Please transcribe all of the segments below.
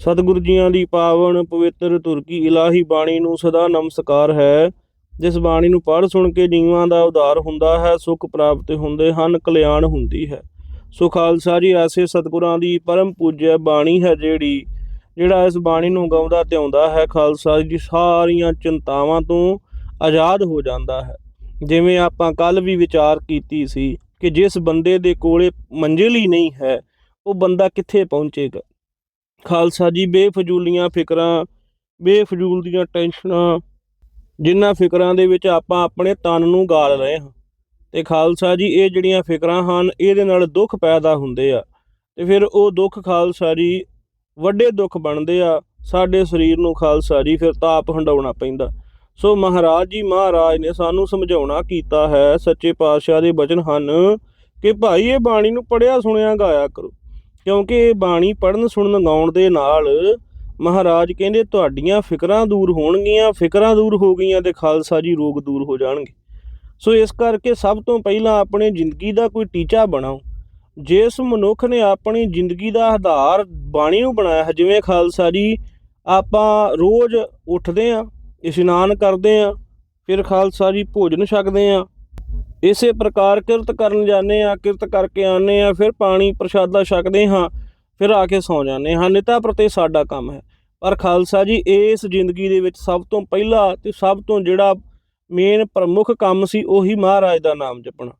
ਸਤਿਗੁਰੂ ਜੀਆਂ ਦੀ ਪਾਵਨ ਪਵਿੱਤਰ ਤੁਰਕੀ ਇਲਾਹੀ ਬਾਣੀ ਨੂੰ ਸਦਾ ਨਮਸਕਾਰ ਹੈ। ਜਿਸ ਬਾਣੀ ਨੂੰ ਪੜ੍ਹ ਸੁਣ ਕੇ ਜੀਵਾਂ ਦਾ ਉਧਾਰ ਹੁੰਦਾ ਹੈ, ਸੁਖ ਪ੍ਰਾਪਤ ਹੁੰਦੇ ਹਨ, ਕਲਿਆਣ ਹੁੰਦੀ ਹੈ। ਸੋ ਖਾਲਸਾ ਜੀ, ਐਸੇ ਸਤਿਗੁਰਾਂ ਦੀ ਪਰਮ ਪੂਜਿਆ ਬਾਣੀ ਹੈ ਜਿਹੜੀ, ਜਿਹੜਾ ਇਸ ਬਾਣੀ ਨੂੰ ਗਾਉਂਦਾ ਤੇ ਆਉਂਦਾ ਹੈ, ਖਾਲਸਾ ਜੀ ਸਾਰੀਆਂ ਚਿੰਤਾਵਾਂ ਤੋਂ ਆਜ਼ਾਦ ਹੋ ਜਾਂਦਾ ਹੈ। ਜਿਵੇਂ ਆਪਾਂ ਕੱਲ ਵੀ ਵਿਚਾਰ ਕੀਤੀ ਸੀ ਕਿ ਜਿਸ ਬੰਦੇ ਦੇ ਕੋਲੇ ਮੰਜ਼ਿਲ ਹੀ ਨਹੀਂ ਹੈ, ਉਹ ਬੰਦਾ ਕਿੱਥੇ ਪਹੁੰਚੇਗਾ? ਖਾਲਸਾ ਜੀ, ਬੇਫਜ਼ੂਲੀਆਂ ਫਿਕਰਾਂ, ਬੇਫਜ਼ੂਲ ਦੀਆਂ ਟੈਨਸ਼ਨਾਂ, ਜਿਨ੍ਹਾਂ ਫਿਕਰਾਂ ਦੇ ਵਿੱਚ ਆਪਾਂ ਆਪਣੇ ਤਨ ਨੂੰ ਗਾਲ ਰਹੇ ਹਾਂ। ਤੇ ਖਾਲਸਾ ਜੀ, ਇਹ ਜਿਹੜੀਆਂ ਫਿਕਰਾਂ ਹਨ, ਇਹਦੇ ਨਾਲ ਦੁੱਖ ਪੈਦਾ ਹੁੰਦੇ ਆ। ਤੇ ਫਿਰ ਉਹ ਦੁੱਖ ਖਾਲਸਾ ਜੀ, ਵੱਡੇ ਦੁੱਖ ਬਣਦੇ ਆ। ਸਾਡੇ ਸਰੀਰ ਨੂੰ ਖਾਲਸਾ ਜੀ, ਫਿਰ ਤਾਪ ਹੰਡਾਉਣਾ ਪੈਂਦਾ। ਸੋ ਮਹਾਰਾਜ ਜੀ ਮਹਾਰਾਜ ਨੇ ਸਾਨੂੰ ਸਮਝਾਉਣਾ ਕੀਤਾ ਹੈ, ਸੱਚੇ ਪਾਤਸ਼ਾਹ ਦੇ ਬਚਨ ਹਨ ਕਿ ਭਾਈ, ਇਹ ਬਾਣੀ ਨੂੰ ਪੜਿਆ ਸੁਣਿਆ ਗਾਇਆ ਕਰੋ। ਕਿਉਂਕਿ ਬਾਣੀ ਪੜਨ ਸੁਣਨ ਗਾਉਣ ਦੇ ਨਾਲ ਮਹਾਰਾਜ ਕਹਿੰਦੇ ਤੁਹਾਡੀਆਂ ਫਿਕਰਾਂ ਦੂਰ ਹੋਣਗੀਆਂ, ਫਿਕਰਾਂ ਦੂਰ ਹੋ ਗਈਆਂ ਤੇ ਖਾਲਸਾ ਜੀ ਰੋਗ ਦੂਰ ਹੋ ਜਾਣਗੇ। ਸੋ ਇਸ ਕਰਕੇ ਸਭ ਤੋਂ ਪਹਿਲਾਂ ਆਪਣੇ ਜ਼ਿੰਦਗੀ ਦਾ ਕੋਈ ਟੀਚਾ ਬਣਾਓ। ਜਿਸ ਮਨੁੱਖ ਨੇ ਆਪਣੀ ਜ਼ਿੰਦਗੀ ਦਾ ਆਧਾਰ ਬਾਣੀ ਨੂੰ ਬਣਾਇਆ ਹੈ, ਜਿਵੇਂ ਖਾਲਸਾ ਜੀ ਆਪਾਂ ਰੋਜ਼ ਉੱਠਦੇ ਆਂ ਇਸ਼ਨਾਨ ਕਰਦੇ ਆਂ ਫਿਰ ਖਾਲਸਾ ਜੀ ਭੋਜਨ ਛਕਦੇ ਆਂ ਇਸੇ ਪ੍ਰਕਾਰ ਕਿਰਤ ਕਰਨ ਜਾਂਦੇ ਆ ਕਿਰਤ ਕਰਕੇ ਆਨੇ ਆ ਫਿਰ ਪਾਣੀ ਪ੍ਰਸ਼ਾਦਾ ਛਕਦੇ ਹਾਂ, ਫਿਰ ਆ ਕੇ ਸੌ ਜਾਂਦੇ ਹਾਂ। ਨਿਤਾ ਪ੍ਰਤੀ ਸਾਡਾ ਕੰਮ ਹੈ। ਪਰ ਖਾਲਸਾ ਜੀ, ਇਸ ਜ਼ਿੰਦਗੀ ਦੇ ਵਿੱਚ ਸਭ ਤੋਂ ਪਹਿਲਾ ਤੇ ਸਭ ਤੋਂ ਜਿਹੜਾ ਮੇਨ ਪ੍ਰਮੁੱਖ ਕੰਮ ਸੀ, ਉਹੀ ਮਹਾਰਾਜ ਦਾ ਨਾਮ ਜਪਣਾ।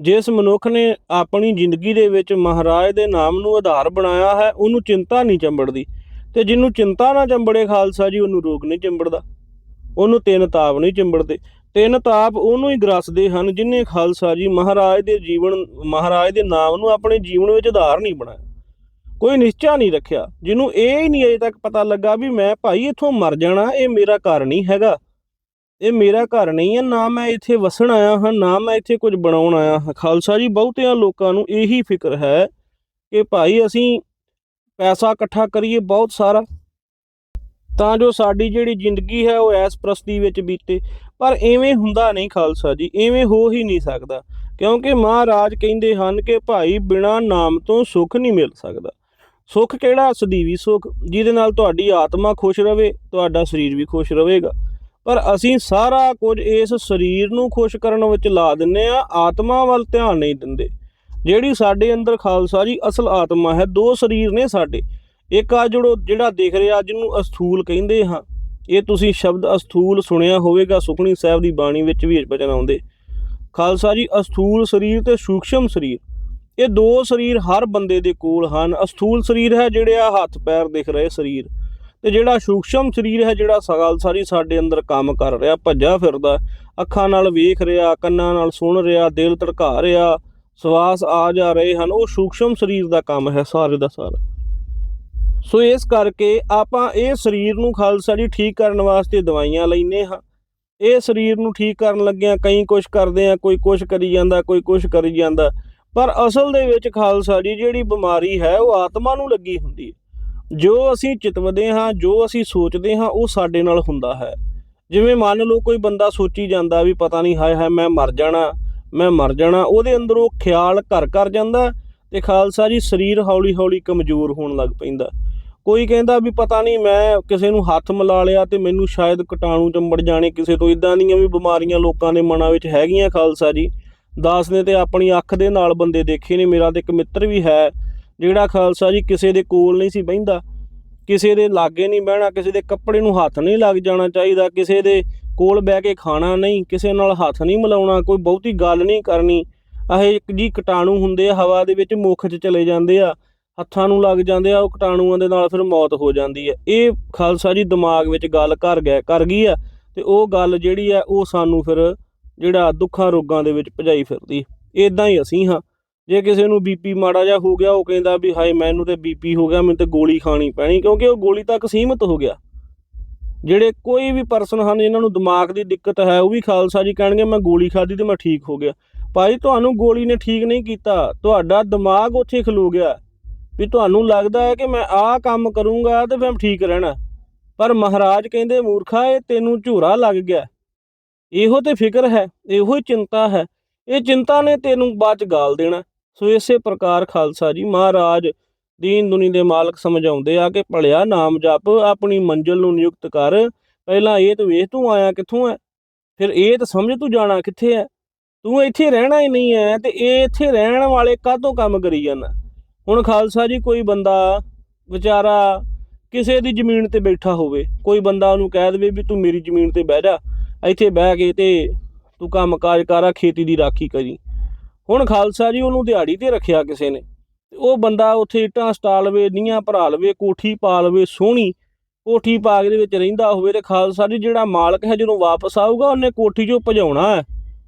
ਜਿਸ ਮਨੁੱਖ ਨੇ ਆਪਣੀ ਜ਼ਿੰਦਗੀ ਦੇ ਵਿੱਚ ਮਹਾਰਾਜ ਦੇ ਨਾਮ ਨੂੰ ਆਧਾਰ ਬਣਾਇਆ ਹੈ, ਉਹਨੂੰ ਚਿੰਤਾ ਨਹੀਂ ਚੰਬੜਦੀ। ਤੇ ਜਿਹਨੂੰ ਚਿੰਤਾ ਨਾ ਚੰਬੜੇ ਖਾਲਸਾ ਜੀ, ਉਹਨੂੰ ਰੋਗ ਨਹੀਂ ਚੰਬੜਦਾ। ਉਹਨੂੰ ਤਿੰਨ ਤਾਪ ਨਹੀਂ ਚੰਬੜਦੇ। ਤਿੰਨ ਤਾਪ ਉਹਨੂੰ ਹੀ ਗਰਸਦੇ ਹਨ ਜਿਨੇ ਖਾਲਸਾ ਜੀ ਮਹਾਰਾਜ ਦੇ ਜੀਵਨ, ਮਹਾਰਾਜ ਦੇ ਨਾਮ ਨੂੰ ਆਪਣੇ ਜੀਵਨ ਵਿੱਚ ਆਧਾਰ ਨਹੀਂ ਬਣਾਇਆ। ਕੋਈ ਨਿਸ਼ਚਾ ਨਹੀਂ ਰੱਖਿਆ, ਜਿਹਨੂੰ ਇਹ ਹੀ ਨਹੀਂ ਅਜੇ ਤੱਕ ਪਤਾ ਲੱਗਾ ਵੀ ਮੈਂ ਭਾਈ ਇੱਥੋਂ ਮਰ ਜਾਣਾ, ਇਹ ਮੇਰਾ ਘਰ ਨਹੀਂ ਹੈਗਾ। ਇਹ ਮੇਰਾ ਘਰ ਨਹੀਂ ਹੈ, ਨਾ ਮੈਂ ਇੱਥੇ ਵਸਣ ਆਇਆ ਹਾਂ, ਨਾ ਮੈਂ ਇੱਥੇ ਕੁਝ ਬਣਾਉਣ ਆਇਆ ਹਾਂ। ਖਾਲਸਾ ਜੀ, ਬਹੁਤਿਆਂ ਲੋਕਾਂ ਨੂੰ ਇਹੀ ਫਿਕਰ ਹੈ ਕਿ ਭਾਈ ਅਸੀਂ ਪੈਸਾ ਇਕੱਠਾ ਕਰੀਏ ਬਹੁਤ ਸਾਰਾ। ਤਾਂ ਜੋ ਸਾਡੀ ਜਿਹੜੀ ਜ਼ਿੰਦਗੀ ਹੈ ਉਹ ਐਸ ਪ੍ਰਸਤੀ ਵਿੱਚ ਬੀਤੇ। ਪਰ ਐਵੇਂ ਹੁੰਦਾ ਨਹੀਂ ਖਾਲਸਾ ਜੀ, ਐਵੇਂ ਹੋ ਹੀ ਨਹੀਂ ਸਕਦਾ। ਕਿਉਂਕਿ ਮਹਾਰਾਜ ਕਹਿੰਦੇ ਹਨ ਕਿ ਭਾਈ ਬਿਨਾ ਨਾਮ ਤੋਂ ਸੁੱਖ ਨਹੀਂ ਮਿਲ ਸਕਦਾ। ਸੁੱਖ ਕਿਹੜਾ ਸਦੀਵੀ ਸੁੱਖ ਜਿਹਦੇ ਨਾਲ ਤੁਹਾਡੀ ਆਤਮਾ ਖੁਸ਼ ਰਵੇ, ਤੁਹਾਡਾ ਸਰੀਰ ਵੀ ਖੁਸ਼ ਰਹੇਗਾ ਪਰ ਅਸੀਂ ਸਾਰਾ ਕੁਝ ਇਸ ਸਰੀਰ ਨੂੰ ਖੁਸ਼ ਕਰਨ ਵਿੱਚ ਲਾ ਦਿੰਨੇ ਆ, ਆਤਮਾ ਵੱਲ ਧਿਆਨ ਨਹੀਂ ਦਿੰਦੇ। ਜਿਹੜੀ ਸਾਡੇ ਅੰਦਰ ਖਾਲਸਾ ਜੀ ਅਸਲ ਆਤਮਾ ਹੈ, ਦੋ ਸਰੀਰ ਨੇ ਸਾਡੇ। ਇੱਕ ਆ ਜਿਹੜੋ ਜਿਹੜਾ ਦਿਖ ਰਿਹਾ, ਜਿਹਨੂੰ ਅਸਥੂਲ ਕਹਿੰਦੇ ਹਾਂ। ਇਹ ਤੁਸੀਂ ਸ਼ਬਦ ਅਸਥੂਲ ਸੁਣਿਆ ਹੋਵੇਗਾ ਸੁਖਣੀ ਸਾਹਿਬ ਦੀ ਬਾਣੀ ਵਿੱਚ ਵੀ ਇਹ ਬਚਨ ਆਉਂਦੇ। ਖਾਲਸਾ ਜੀ, ਅਸਥੂਲ ਸਰੀਰ ਤੇ ਸੂਖਸ਼ਮ ਸਰੀਰ। ਇਹ ਦੋ ਸਰੀਰ ਹਰ ਬੰਦੇ ਦੇ ਕੋਲ ਹਨ। ਅਸਥੂਲ ਸਰੀਰ ਹੈ ਜਿਹੜੇ ਆ ਹੱਥ ਪੈਰ ਦਿਖ ਰਹੇ ਸਰੀਰ। ਤੇ ਜਿਹੜਾ ਸੂਖਸ਼ਮ ਸਰੀਰ ਹੈ ਜਿਹੜਾ ਸਗਲ ਸਾਰੀ ਸਾਡੇ ਅੰਦਰ ਕੰਮ ਕਰ ਰਿਹਾ, ਭੱਜਾ ਫਿਰਦਾ, ਅੱਖਾਂ ਨਾਲ ਵੇਖ ਰਿਹਾ, ਕੰਨਾਂ ਨਾਲ ਸੁਣ ਰਿਹਾ, ਦਿਲ ਧੜਕਾ ਰਿਹਾ, ਸਵਾਸ ਆ ਜਾ ਰਹੇ ਹਨ, ਉਹ ਸੂਖਸ਼ਮ ਸਰੀਰ ਦਾ ਕੰਮ ਹੈ ਸਾਰੇ ਦਾ ਸਾਰਾ। ਸੋ ਇਸ ਕਰਕੇ ਆਪਾਂ ਇਹ ਸਰੀਰ ਨੂੰ ਖਾਲਸਾ ਜੀ ਠੀਕ ਕਰਨ ਵਾਸਤੇ ਦਵਾਈਆਂ ਲੈਨੇ ਹਾਂ। ਇਹ ਸਰੀਰ ਨੂੰ ਠੀਕ ਕਰਨ ਲੱਗਿਆਂ ਕਈ ਕੁਝ ਕਰਦੇ ਆ ਕੋਈ ਕੁਝ ਕਰੀ ਜਾਂਦਾ, ਕੋਈ ਕੁਝ ਕਰੀ ਜਾਂਦਾ। ਪਰ ਅਸਲ ਦੇ ਵਿੱਚ ਖਾਲਸਾ ਜੀ ਜਿਹੜੀ ਬਿਮਾਰੀ ਹੈ ਉਹ ਆਤਮਾ ਨੂੰ ਲੱਗੀ ਹੁੰਦੀ ਹੈ। ਜੋ ਅਸੀਂ ਚਿਤਵਦੇ ਹਾਂ, ਜੋ ਅਸੀਂ ਸੋਚਦੇ ਹਾਂ, ਉਹ ਸਾਡੇ ਨਾਲ ਹੁੰਦਾ ਹੈ। ਜਿਵੇਂ ਮੰਨ ਲਓ ਕੋਈ ਬੰਦਾ ਸੋਚੀ ਜਾਂਦਾ ਵੀ ਪਤਾ ਨਹੀਂ ਹਾਏ ਹਾਏ ਮੈਂ ਮਰ ਜਾਣਾ, ਮੈਂ ਮਰ ਜਾਣਾ, ਉਹਦੇ ਅੰਦਰੋਂ ਖਿਆਲ ਘਰ ਕਰ ਜਾਂਦਾ ਤੇ ਖਾਲਸਾ ਜੀ ਸਰੀਰ ਹੌਲੀ ਹੌਲੀ ਕਮਜ਼ੋਰ ਹੋਣ ਲੱਗ ਪੈਂਦਾ। ਕੋਈ ਕਹਿੰਦਾ ਵੀ ਪਤਾ ਨਹੀਂ ਮੈਂ ਕਿਸੇ ਨੂੰ ਹੱਥ ਮਿਲਾ ਲਿਆ ਤੇ ਮੈਨੂੰ ਸ਼ਾਇਦ ਕੀਟਾਣੂ ਚੰਬੜ ਜਾਣੇ, ਕਿਸੇ ਤੋਂ ਇਦਾਂ ਦੀਆਂ ਵੀ ਬਿਮਾਰੀਆਂ ਲੋਕਾਂ ਦੇ ਮਨਾਂ ਵਿੱਚ ਹੈਗੀਆਂ ਖਾਲਸਾ ਜੀ। ਦਾਸ ਨੇ ਤੇ ਆਪਣੀ ਅੱਖ ਦੇ ਨਾਲ ਬੰਦੇ ਦੇਖੇ ਨੇ, ਮੇਰਾ ਤੇ ਇੱਕ ਮਿੱਤਰ ਵੀ ਹੈ, ਜਿਹੜਾ ਖਾਲਸਾ ਜੀ ਕਿਸੇ ਦੇ ਕੋਲ ਨਹੀਂ ਸੀ ਬਹਿੰਦਾ, ਕਿਸੇ ਦੇ ਲਾਗੇ ਨਹੀਂ ਬਹਿਣਾ, ਕਿਸੇ ਦੇ ਕੱਪੜੇ ਨੂੰ ਹੱਥ ਨਹੀਂ ਲੱਗ ਜਾਣਾ ਚਾਹੀਦਾ, ਕਿਸੇ ਦੇ ਕੋਲ ਬਹਿ ਕੇ ਖਾਣਾ ਨਹੀਂ, ਕਿਸੇ ਨਾਲ ਹੱਥ ਨਹੀਂ ਮਿਲਾਉਣਾ, ਕੋਈ ਬਹੁਤੀ ਗੱਲ ਨਹੀਂ ਕਰਨੀ। ਇਹ ਇੱਕ ਜੀ ਕੀਟਾਣੂ ਹੁੰਦੇ ਆ, ਹਵਾ ਦੇ ਵਿੱਚ ਮੁੱਖ 'ਚ ਚਲੇ ਜਾਂਦੇ ਆ। ਹੱਥਾਂ ਨੂੰ ਲੱਗ ਜਾਂਦੇ ਆ, ਉਹ ਕੀਟਾਣੂਆਂ ਦੇ ਨਾਲ ਫਿਰ ਮੌਤ ਹੋ ਜਾਂਦੀ ਹੈ। ਇਹ ਖਾਲਸਾ ਜੀ ਦਿਮਾਗ ਵਿੱਚ ਗੱਲ ਕਰ ਗਿਆ ਕਰ ਗਈ ਆ ਤੇ ਉਹ ਗੱਲ ਜਿਹੜੀ ਆ, ਉਹ ਸਾਨੂੰ ਫਿਰ ਜਿਹੜਾ ਦੁੱਖਾਂ ਰੋਗਾਂ ਦੇ ਵਿੱਚ ਭਜਾਈ ਫਿਰਦੀ ਇਦਾਂ ਹੀ ਅਸੀਂ ਹਾਂ। ਜੇ ਕਿਸੇ ਨੂੰ ਬੀਪੀ ਮਾੜਾ ਜਿਹਾ ਹੋ ਗਿਆ, ਉਹ ਕਹਿੰਦਾ ਵੀ ਹਾਏ, ਮੈਨੂੰ ਤੇ ਬੀਪੀ ਹੋ ਗਿਆ, ਮੈਨੂੰ ਤੇ ਗੋਲੀ ਖਾਣੀ ਪੈਣੀ, ਕਿਉਂਕਿ ਉਹ ਗੋਲੀ ਤੱਕ ਸੀਮਤ ਹੋ ਗਿਆ। ਜਿਹੜੇ ਕੋਈ ਵੀ ਪਰਸਨ ਹਨ, ਇਹਨਾਂ ਨੂੰ ਦਿਮਾਗ ਦੀ ਦਿੱਕਤ ਹੈ, ਉਹ ਵੀ ਖਾਲਸਾ ਜੀ ਕਹਿਣਗੇ, ਮੈਂ ਗੋਲੀ ਖਾਧੀ ਤੇ ਮੈਂ ਠੀਕ ਹੋ ਗਿਆ। ਭਾਈ, ਤੁਹਾਨੂੰ ਗੋਲੀ ਨੇ ਠੀਕ ਨਹੀਂ ਕੀਤਾ। ਤੁਹਾਡਾ ਦਿਮਾਗ ਉੱਥੇ ਖਲੋ ਗਿਆ। ਵੀ ਤੁਹਾਨੂੰ ਲੱਗਦਾ ਹੈ ਕਿ ਮੈਂ ਆਹ ਕੰਮ ਕਰੂੰਗਾ ਤੇ ਫਿਰ ਠੀਕ ਰਹਿਣਾ। ਪਰ ਮਹਾਰਾਜ ਕਹਿੰਦੇ, ਮੂਰਖਾ, ਇਹ ਤੈਨੂੰ ਝੂਰਾ ਲੱਗ ਗਿਆ। ਇਹੋ ਤੇ ਫਿਕਰ ਹੈ, ਇਹੋ ਹੀ ਚਿੰਤਾ ਹੈ। ਇਹ ਚਿੰਤਾ ਨੇ ਤੈਨੂੰ ਬਾਅਦ ਚ ਗਾਲ ਦੇਣਾ। ਸੋ ਇਸੇ ਪ੍ਰਕਾਰ ਖਾਲਸਾ ਜੀ, ਮਹਾਰਾਜ ਦੀਨ ਦੁਨੀ ਦੇ ਮਾਲਕ ਸਮਝਾਉਂਦੇ ਆ ਕਿ ਭਲਿਆ ਨਾਮ ਜਪ, ਆਪਣੀ ਮੰਜ਼ਿਲ ਨੂੰ ਨਿਯੁਕਤ ਕਰ। ਪਹਿਲਾਂ ਇਹ ਤਾਂ ਵੇਖ, ਤੂੰ ਆਇਆ ਕਿੱਥੋਂ ਹੈ? ਫਿਰ ਇਹ ਤਾਂ ਸਮਝ, ਤੂੰ ਜਾਣਾ ਕਿੱਥੇ ਹੈ? ਤੂੰ ਇੱਥੇ ਰਹਿਣਾ ਹੀ ਨਹੀਂ ਹੈ ਤੇ ਇਹ ਇੱਥੇ ਰਹਿਣ ਵਾਲੇ ਕਾਹਤੋਂ ਕੰਮ ਕਰੀ ਜਾਂਦਾ ਹੁਣ ਖਾਲਸਾ ਜੀ, ਕੋਈ ਬੰਦਾ ਵਿਚਾਰਾ ਕਿਸੇ ਦੀ ਜ਼ਮੀਨ ਤੇ ਬੈਠਾ ਹੋਵੇ, ਕੋਈ ਬੰਦਾ ਉਹਨੂੰ ਕਹਿ ਦੇਵੇ ਵੀ ਤੂੰ ਮੇਰੀ ਜ਼ਮੀਨ ਤੇ ਬਹਿ ਜਾ, ਇੱਥੇ ਬਹਿ ਕੇ ਤੇ ਤੂੰ ਕੰਮ ਕਾਜ ਕਰਾ ਖੇਤੀ ਦੀ ਰਾਖੀ ਕਰੀ। ਹੁਣ ਖਾਲਸਾ ਜੀ, ਉਹਨੂੰ ਦਿਹਾੜੀ ਤੇ ਰੱਖਿਆ ਕਿਸੇ ਨੇ, ਤੇ ਉਹ ਬੰਦਾ ਉੱਥੇ ਇੱਟਾਂ ਸਟਾ ਲਵੇ, ਨੀਹਾਂ ਭਰਾ ਲਵੇ, ਕੋਠੀ ਪਾ ਲਵੇ, ਸੋਹਣੀ ਕੋਠੀ ਪਾ ਦੇ ਵਿੱਚ ਰਹਿੰਦਾ ਹੋਵੇ ਤੇ ਖਾਲਸਾ ਜੀ, ਜਿਹੜਾ ਮਾਲਕ ਹੈ ਜਦੋਂ ਵਾਪਸ ਆਊਗਾ, ਉਹਨੇ ਕੋਠੀ 'ਚੋਂ ਭਜਾਉਣਾ ਹੈ,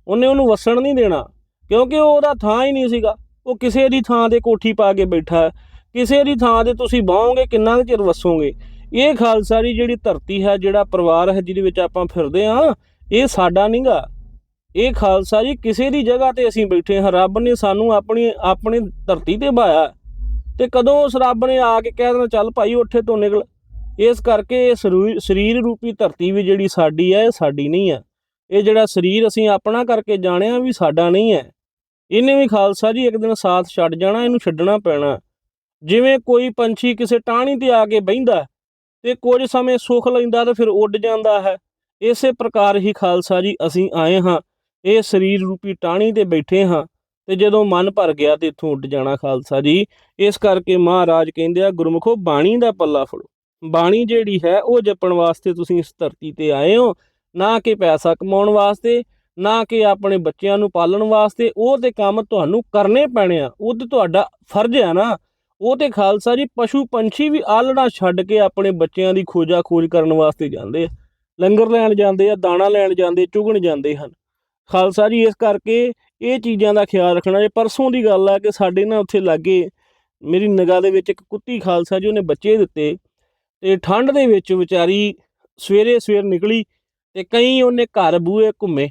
ਉਹਨੇ ਉਹਨੂੰ ਵਸਣ ਨਹੀਂ ਦੇਣਾ, ਕਿਉਂਕਿ ਉਹ ਉਹਦਾ ਥਾਂ ਹੀ ਨਹੀਂ ਸੀਗਾ। ਉਹ ਕਿਸੇ ਦੀ ਥਾਂ ਤੇ ਕੋਠੀ ਪਾ ਕੇ ਬੈਠਾ ਕਿਸੇ ਦੀ ਥਾਂ ਤੇ ਤੁਸੀਂ ਬਾਹੋਗੇ ਕਿੰਨਾ ਕੁ ਚਿਰ ਵਸੋਗੇ? ਇਹ ਖਾਲਸਾ ਦੀ ਜਿਹੜੀ ਧਰਤੀ ਹੈ, ਜਿਹੜਾ ਪਰਿਵਾਰ ਹੈ, ਜਿਹਦੇ ਵਿੱਚ ਆਪਾਂ ਫਿਰਦੇ ਆ ਇਹ ਸਾਡਾ ਨਹੀਂਗਾ ਇਹ ਖਾਲਸਾ ਜੀ ਕਿਸੇ ਦੀ ਜਗ੍ਹਾ ਤੇ ਅਸੀਂ ਬੈਠੇ ਹਾਂ। ਰੱਬ ਨੇ ਸਾਨੂੰ ਆਪਣੀ ਆਪਣੀ ਧਰਤੀ ਤੇ ਬਾਇਆ ਤੇ ਕਦੋਂ ਉਸ ਰੱਬ ਨੇ ਆ ਕੇ ਕਹਿ ਦੇਣਾ, ਚੱਲ ਭਾਈ ਉੱਠੇ ਤੋਂ ਨਿਕਲ। ਇਸ ਕਰਕੇ ਇਹ ਸਰੂ- ਸਰੀਰ ਰੂਪੀ ਧਰਤੀ ਵੀ ਜਿਹੜੀ ਸਾਡੀ ਹੈ, ਇਹ ਸਾਡੀ ਨਹੀਂ ਹੈ। ਇਹ ਜਿਹੜਾ ਸਰੀਰ ਅਸੀਂ ਆਪਣਾ ਕਰਕੇ ਜਾਣਿਆ ਵੀ ਸਾਡਾ ਨਹੀਂ ਹੈ। ਇਹਨੇ ਵੀ ਖਾਲਸਾ ਜੀ ਇੱਕ ਦਿਨ ਸਾਥ ਛੱਡ ਜਾਣਾ, ਇਹਨੂੰ ਛੱਡਣਾ ਪੈਣਾ। ਜਿਵੇਂ ਕੋਈ ਪੰਛੀ ਕਿਸੇ ਟਾਹਣੀ ਤੇ ਆ ਕੇ ਬਹਿੰਦਾ ਤੇ ਕੁਝ ਸਮੇਂ ਸੁੱਖ ਲੈਂਦਾ ਤੇ ਫਿਰ ਉੱਡ ਜਾਂਦਾ ਹੈ, ਇਸੇ ਪ੍ਰਕਾਰ ਹੀ ਖਾਲਸਾ ਜੀ ਅਸੀਂ ਆਏ ਹਾਂ, ਇਹ ਸਰੀਰ ਰੂਪੀ ਟਾਹਣੀ ਤੇ ਬੈਠੇ ਹਾਂ ਤੇ ਜਦੋਂ ਮਨ ਭਰ ਗਿਆ ਤੇ ਇੱਥੋਂ ਉੱਡ ਜਾਣਾ ਖਾਲਸਾ ਜੀ। ਇਸ ਕਰਕੇ ਮਹਾਰਾਜ ਕਹਿੰਦੇ ਆ, ਗੁਰਮੁਖੋ ਬਾਣੀ ਦਾ ਪੱਲਾ ਫੜੋ। ਬਾਣੀ ਜਿਹੜੀ ਹੈ ਉਹ ਜਪਣ ਵਾਸਤੇ ਤੁਸੀਂ ਇਸ ਧਰਤੀ ਤੇ ਆਏ ਹੋ, ਨਾ ਕਿ ਪੈਸਾ ਕਮਾਉਣ ਵਾਸਤੇ। ਨਾ ਕਿ ਆਪਣੇ ਬੱਚਿਆਂ ਨੂੰ ਪਾਲਣ ਵਾਸਤੇ, ਉਹ ਤੇ ਕੰਮ ਤੁਹਾਨੂੰ ਕਰਨੇ ਪੈਣੇ ਆ। ਉਹ ਤੇ ਤੁਹਾਡਾ ਫਰਜ਼ ਆ ਨਾ। ਉਹ ਤੇ ਖਾਲਸਾ ਜੀ, ਪਸ਼ੂ ਪੰਛੀ ਵੀ ਆਲਣਾ ਛੱਡ ਕੇ ਆਪਣੇ ਬੱਚਿਆਂ ਦੀ ਖੋਜਾ ਖੋਜ ਕਰਨ ਵਾਸਤੇ ਜਾਂਦੇ ਆ। ਲੰਗਰ ਲੈਣ ਜਾਂਦੇ ਆ, ਦਾਣਾ ਲੈਣ ਜਾਂਦੇ, ਚੁਗਣ ਜਾਂਦੇ ਹਨ। ਖਾਲਸਾ ਜੀ, ਇਸ ਕਰਕੇ ਇਹ ਚੀਜ਼ਾਂ ਦਾ ਖਿਆਲ ਰੱਖਣਾ ਜੇ ਪਰਸੋਂ ਦੀ ਗੱਲ ਆ ਕਿ ਸਾਡੇ ਨਾਲ ਉੱਥੇ ਲਾਗੇ ਮੇਰੀ ਨਿਗਾਹ ਦੇ ਵਿੱਚ ਇੱਕ ਕੁੱਤੀ ਖਾਲਸਾ ਜੀ, ਉਹਨੇ ਬੱਚੇ ਦਿੱਤੇ ਤੇ ਠੰਡ ਦੇ ਵਿੱਚ ਵਿਚਾਰੀ ਸਵੇਰੇ ਸਵੇਰ ਨਿਕਲੀ ਤੇ ਕਈ ਉਹਨੇ ਘਰ ਬੂਏ ਘੁੰਮੇ।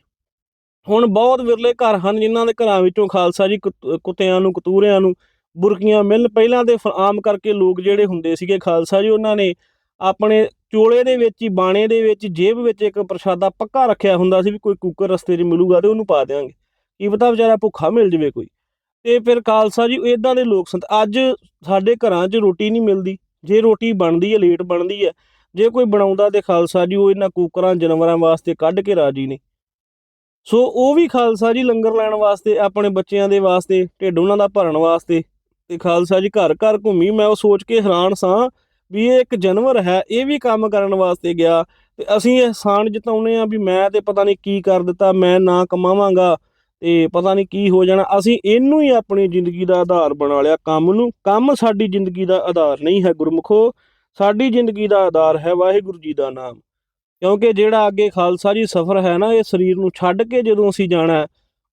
ਹੁਣ ਬਹੁਤ ਵਿਰਲੇ ਘਰ ਹਨ ਜਿਨ੍ਹਾਂ ਦੇ ਘਰਾਂ ਵਿੱਚੋਂ ਖਾਲਸਾ ਜੀ ਕੁੱਤ- ਕੁੱਤਿਆਂ ਨੂੰ, ਕਤੂਰਿਆਂ ਨੂੰ, ਬੁਰਕੀਆਂ ਮਿਲ ਪਹਿਲਾਂ ਦੇ ਫ- ਆਮ ਕਰਕੇ ਲੋਕ ਜਿਹੜੇ ਹੁੰਦੇ ਸੀਗੇ ਖਾਲਸਾ ਜੀ, ਉਹਨਾਂ ਨੇ ਆਪਣੇ ਚੋਲੇ ਦੇ ਵਿੱਚ ਹੀ, ਬਾਣੇ ਦੇ ਵਿੱਚ ਜੇਬ ਵਿੱਚ ਇੱਕ ਪ੍ਰਸ਼ਾਦਾ ਪੱਕਾ ਰੱਖਿਆ ਹੁੰਦਾ ਸੀ ਵੀ ਕੋਈ ਕੁੱਕਰ ਰਸਤੇ 'ਚ ਮਿਲੂਗਾ ਤੇ ਉਹਨੂੰ ਪਾ ਦੇਵਾਂਗੇ ਕੀ ਪਤਾ ਵਿਚਾਰਾ ਭੁੱਖਾ ਮਿਲ ਜਵੇ ਕੋਈ। ਤੇ ਫਿਰ ਖਾਲਸਾ ਜੀ ਇਦਾਂ ਦੇ ਲੋਕ ਸੰਤ ਅੱਜ ਸਾਡੇ ਘਰਾਂ 'ਚ ਰੋਟੀ ਨਹੀਂ ਮਿਲਦੀ। ਜੇ ਰੋਟੀ ਬਣਦੀ ਹੈ, ਲੇਟ ਬਣਦੀ ਹੈ, ਜੇ ਕੋਈ ਬਣਾਉਂਦਾ ਤੇ ਖਾਲਸਾ ਜੀ ਉਹ ਇਹਨਾਂ ਕੁੱਕਰਾਂ, ਜਾਨਵਰਾਂ ਵਾਸਤੇ ਕੱਢ ਕੇ ਰਾਜੀ ਨੇ। ਸੋ ਉਹ ਵੀ ਖਾਲਸਾ ਜੀ ਲੰਗਰ ਲੈਣ ਵਾਸਤੇ, ਆਪਣੇ ਬੱਚਿਆਂ ਦੇ ਵਾਸਤੇ, ਢਿੱਡ ਉਹਨਾਂ ਦਾ ਭਰਨ ਵਾਸਤੇ ਤੇ ਖਾਲਸਾ ਜੀ ਘਰ ਘਰ ਘੁੰਮੀ। ਮੈਂ ਉਹ ਸੋਚ ਕੇ ਹੈਰਾਨ ਸਾਂ ਵੀ ਇਹ ਇੱਕ ਜਾਨਵਰ ਹੈ, ਇਹ ਵੀ ਕੰਮ ਕਰਨ ਵਾਸਤੇ ਗਿਆ ਤੇ ਅਸੀਂ ਇਹਸਾਨ ਜਤਾਉਨੇ ਆ ਵੀ ਮੈਂ ਤੇ ਪਤਾ ਨਹੀਂ ਕੀ ਕਰ ਦਿੱਤਾ, ਮੈਂ ਨਾ ਕਮਾਵਾਂਗਾ ਤੇ ਪਤਾ ਨਹੀਂ ਕੀ ਹੋ ਜਾਣਾ। ਅਸੀਂ ਇਹਨੂੰ ਹੀ ਆਪਣੀ ਜ਼ਿੰਦਗੀ ਦਾ ਆਧਾਰ ਬਣਾ ਲਿਆ ਕੰਮ ਨੂੰ। ਕੰਮ ਸਾਡੀ ਜ਼ਿੰਦਗੀ ਦਾ ਆਧਾਰ ਨਹੀਂ ਹੈ ਗੁਰਮੁਖੋ, ਸਾਡੀ ਜ਼ਿੰਦਗੀ ਦਾ ਆਧਾਰ ਹੈ ਵਾਹਿਗੁਰੂ ਜੀ ਦਾ ਨਾਮ। ਕਿਉਂਕਿ ਜਿਹੜਾ ਅੱਗੇ ਖਾਲਸਾ ਜੀ ਸਫ਼ਰ ਹੈ ਨਾ, ਇਹ ਸਰੀਰ ਨੂੰ ਛੱਡ ਕੇ ਜਦੋਂ ਅਸੀਂ ਜਾਣਾ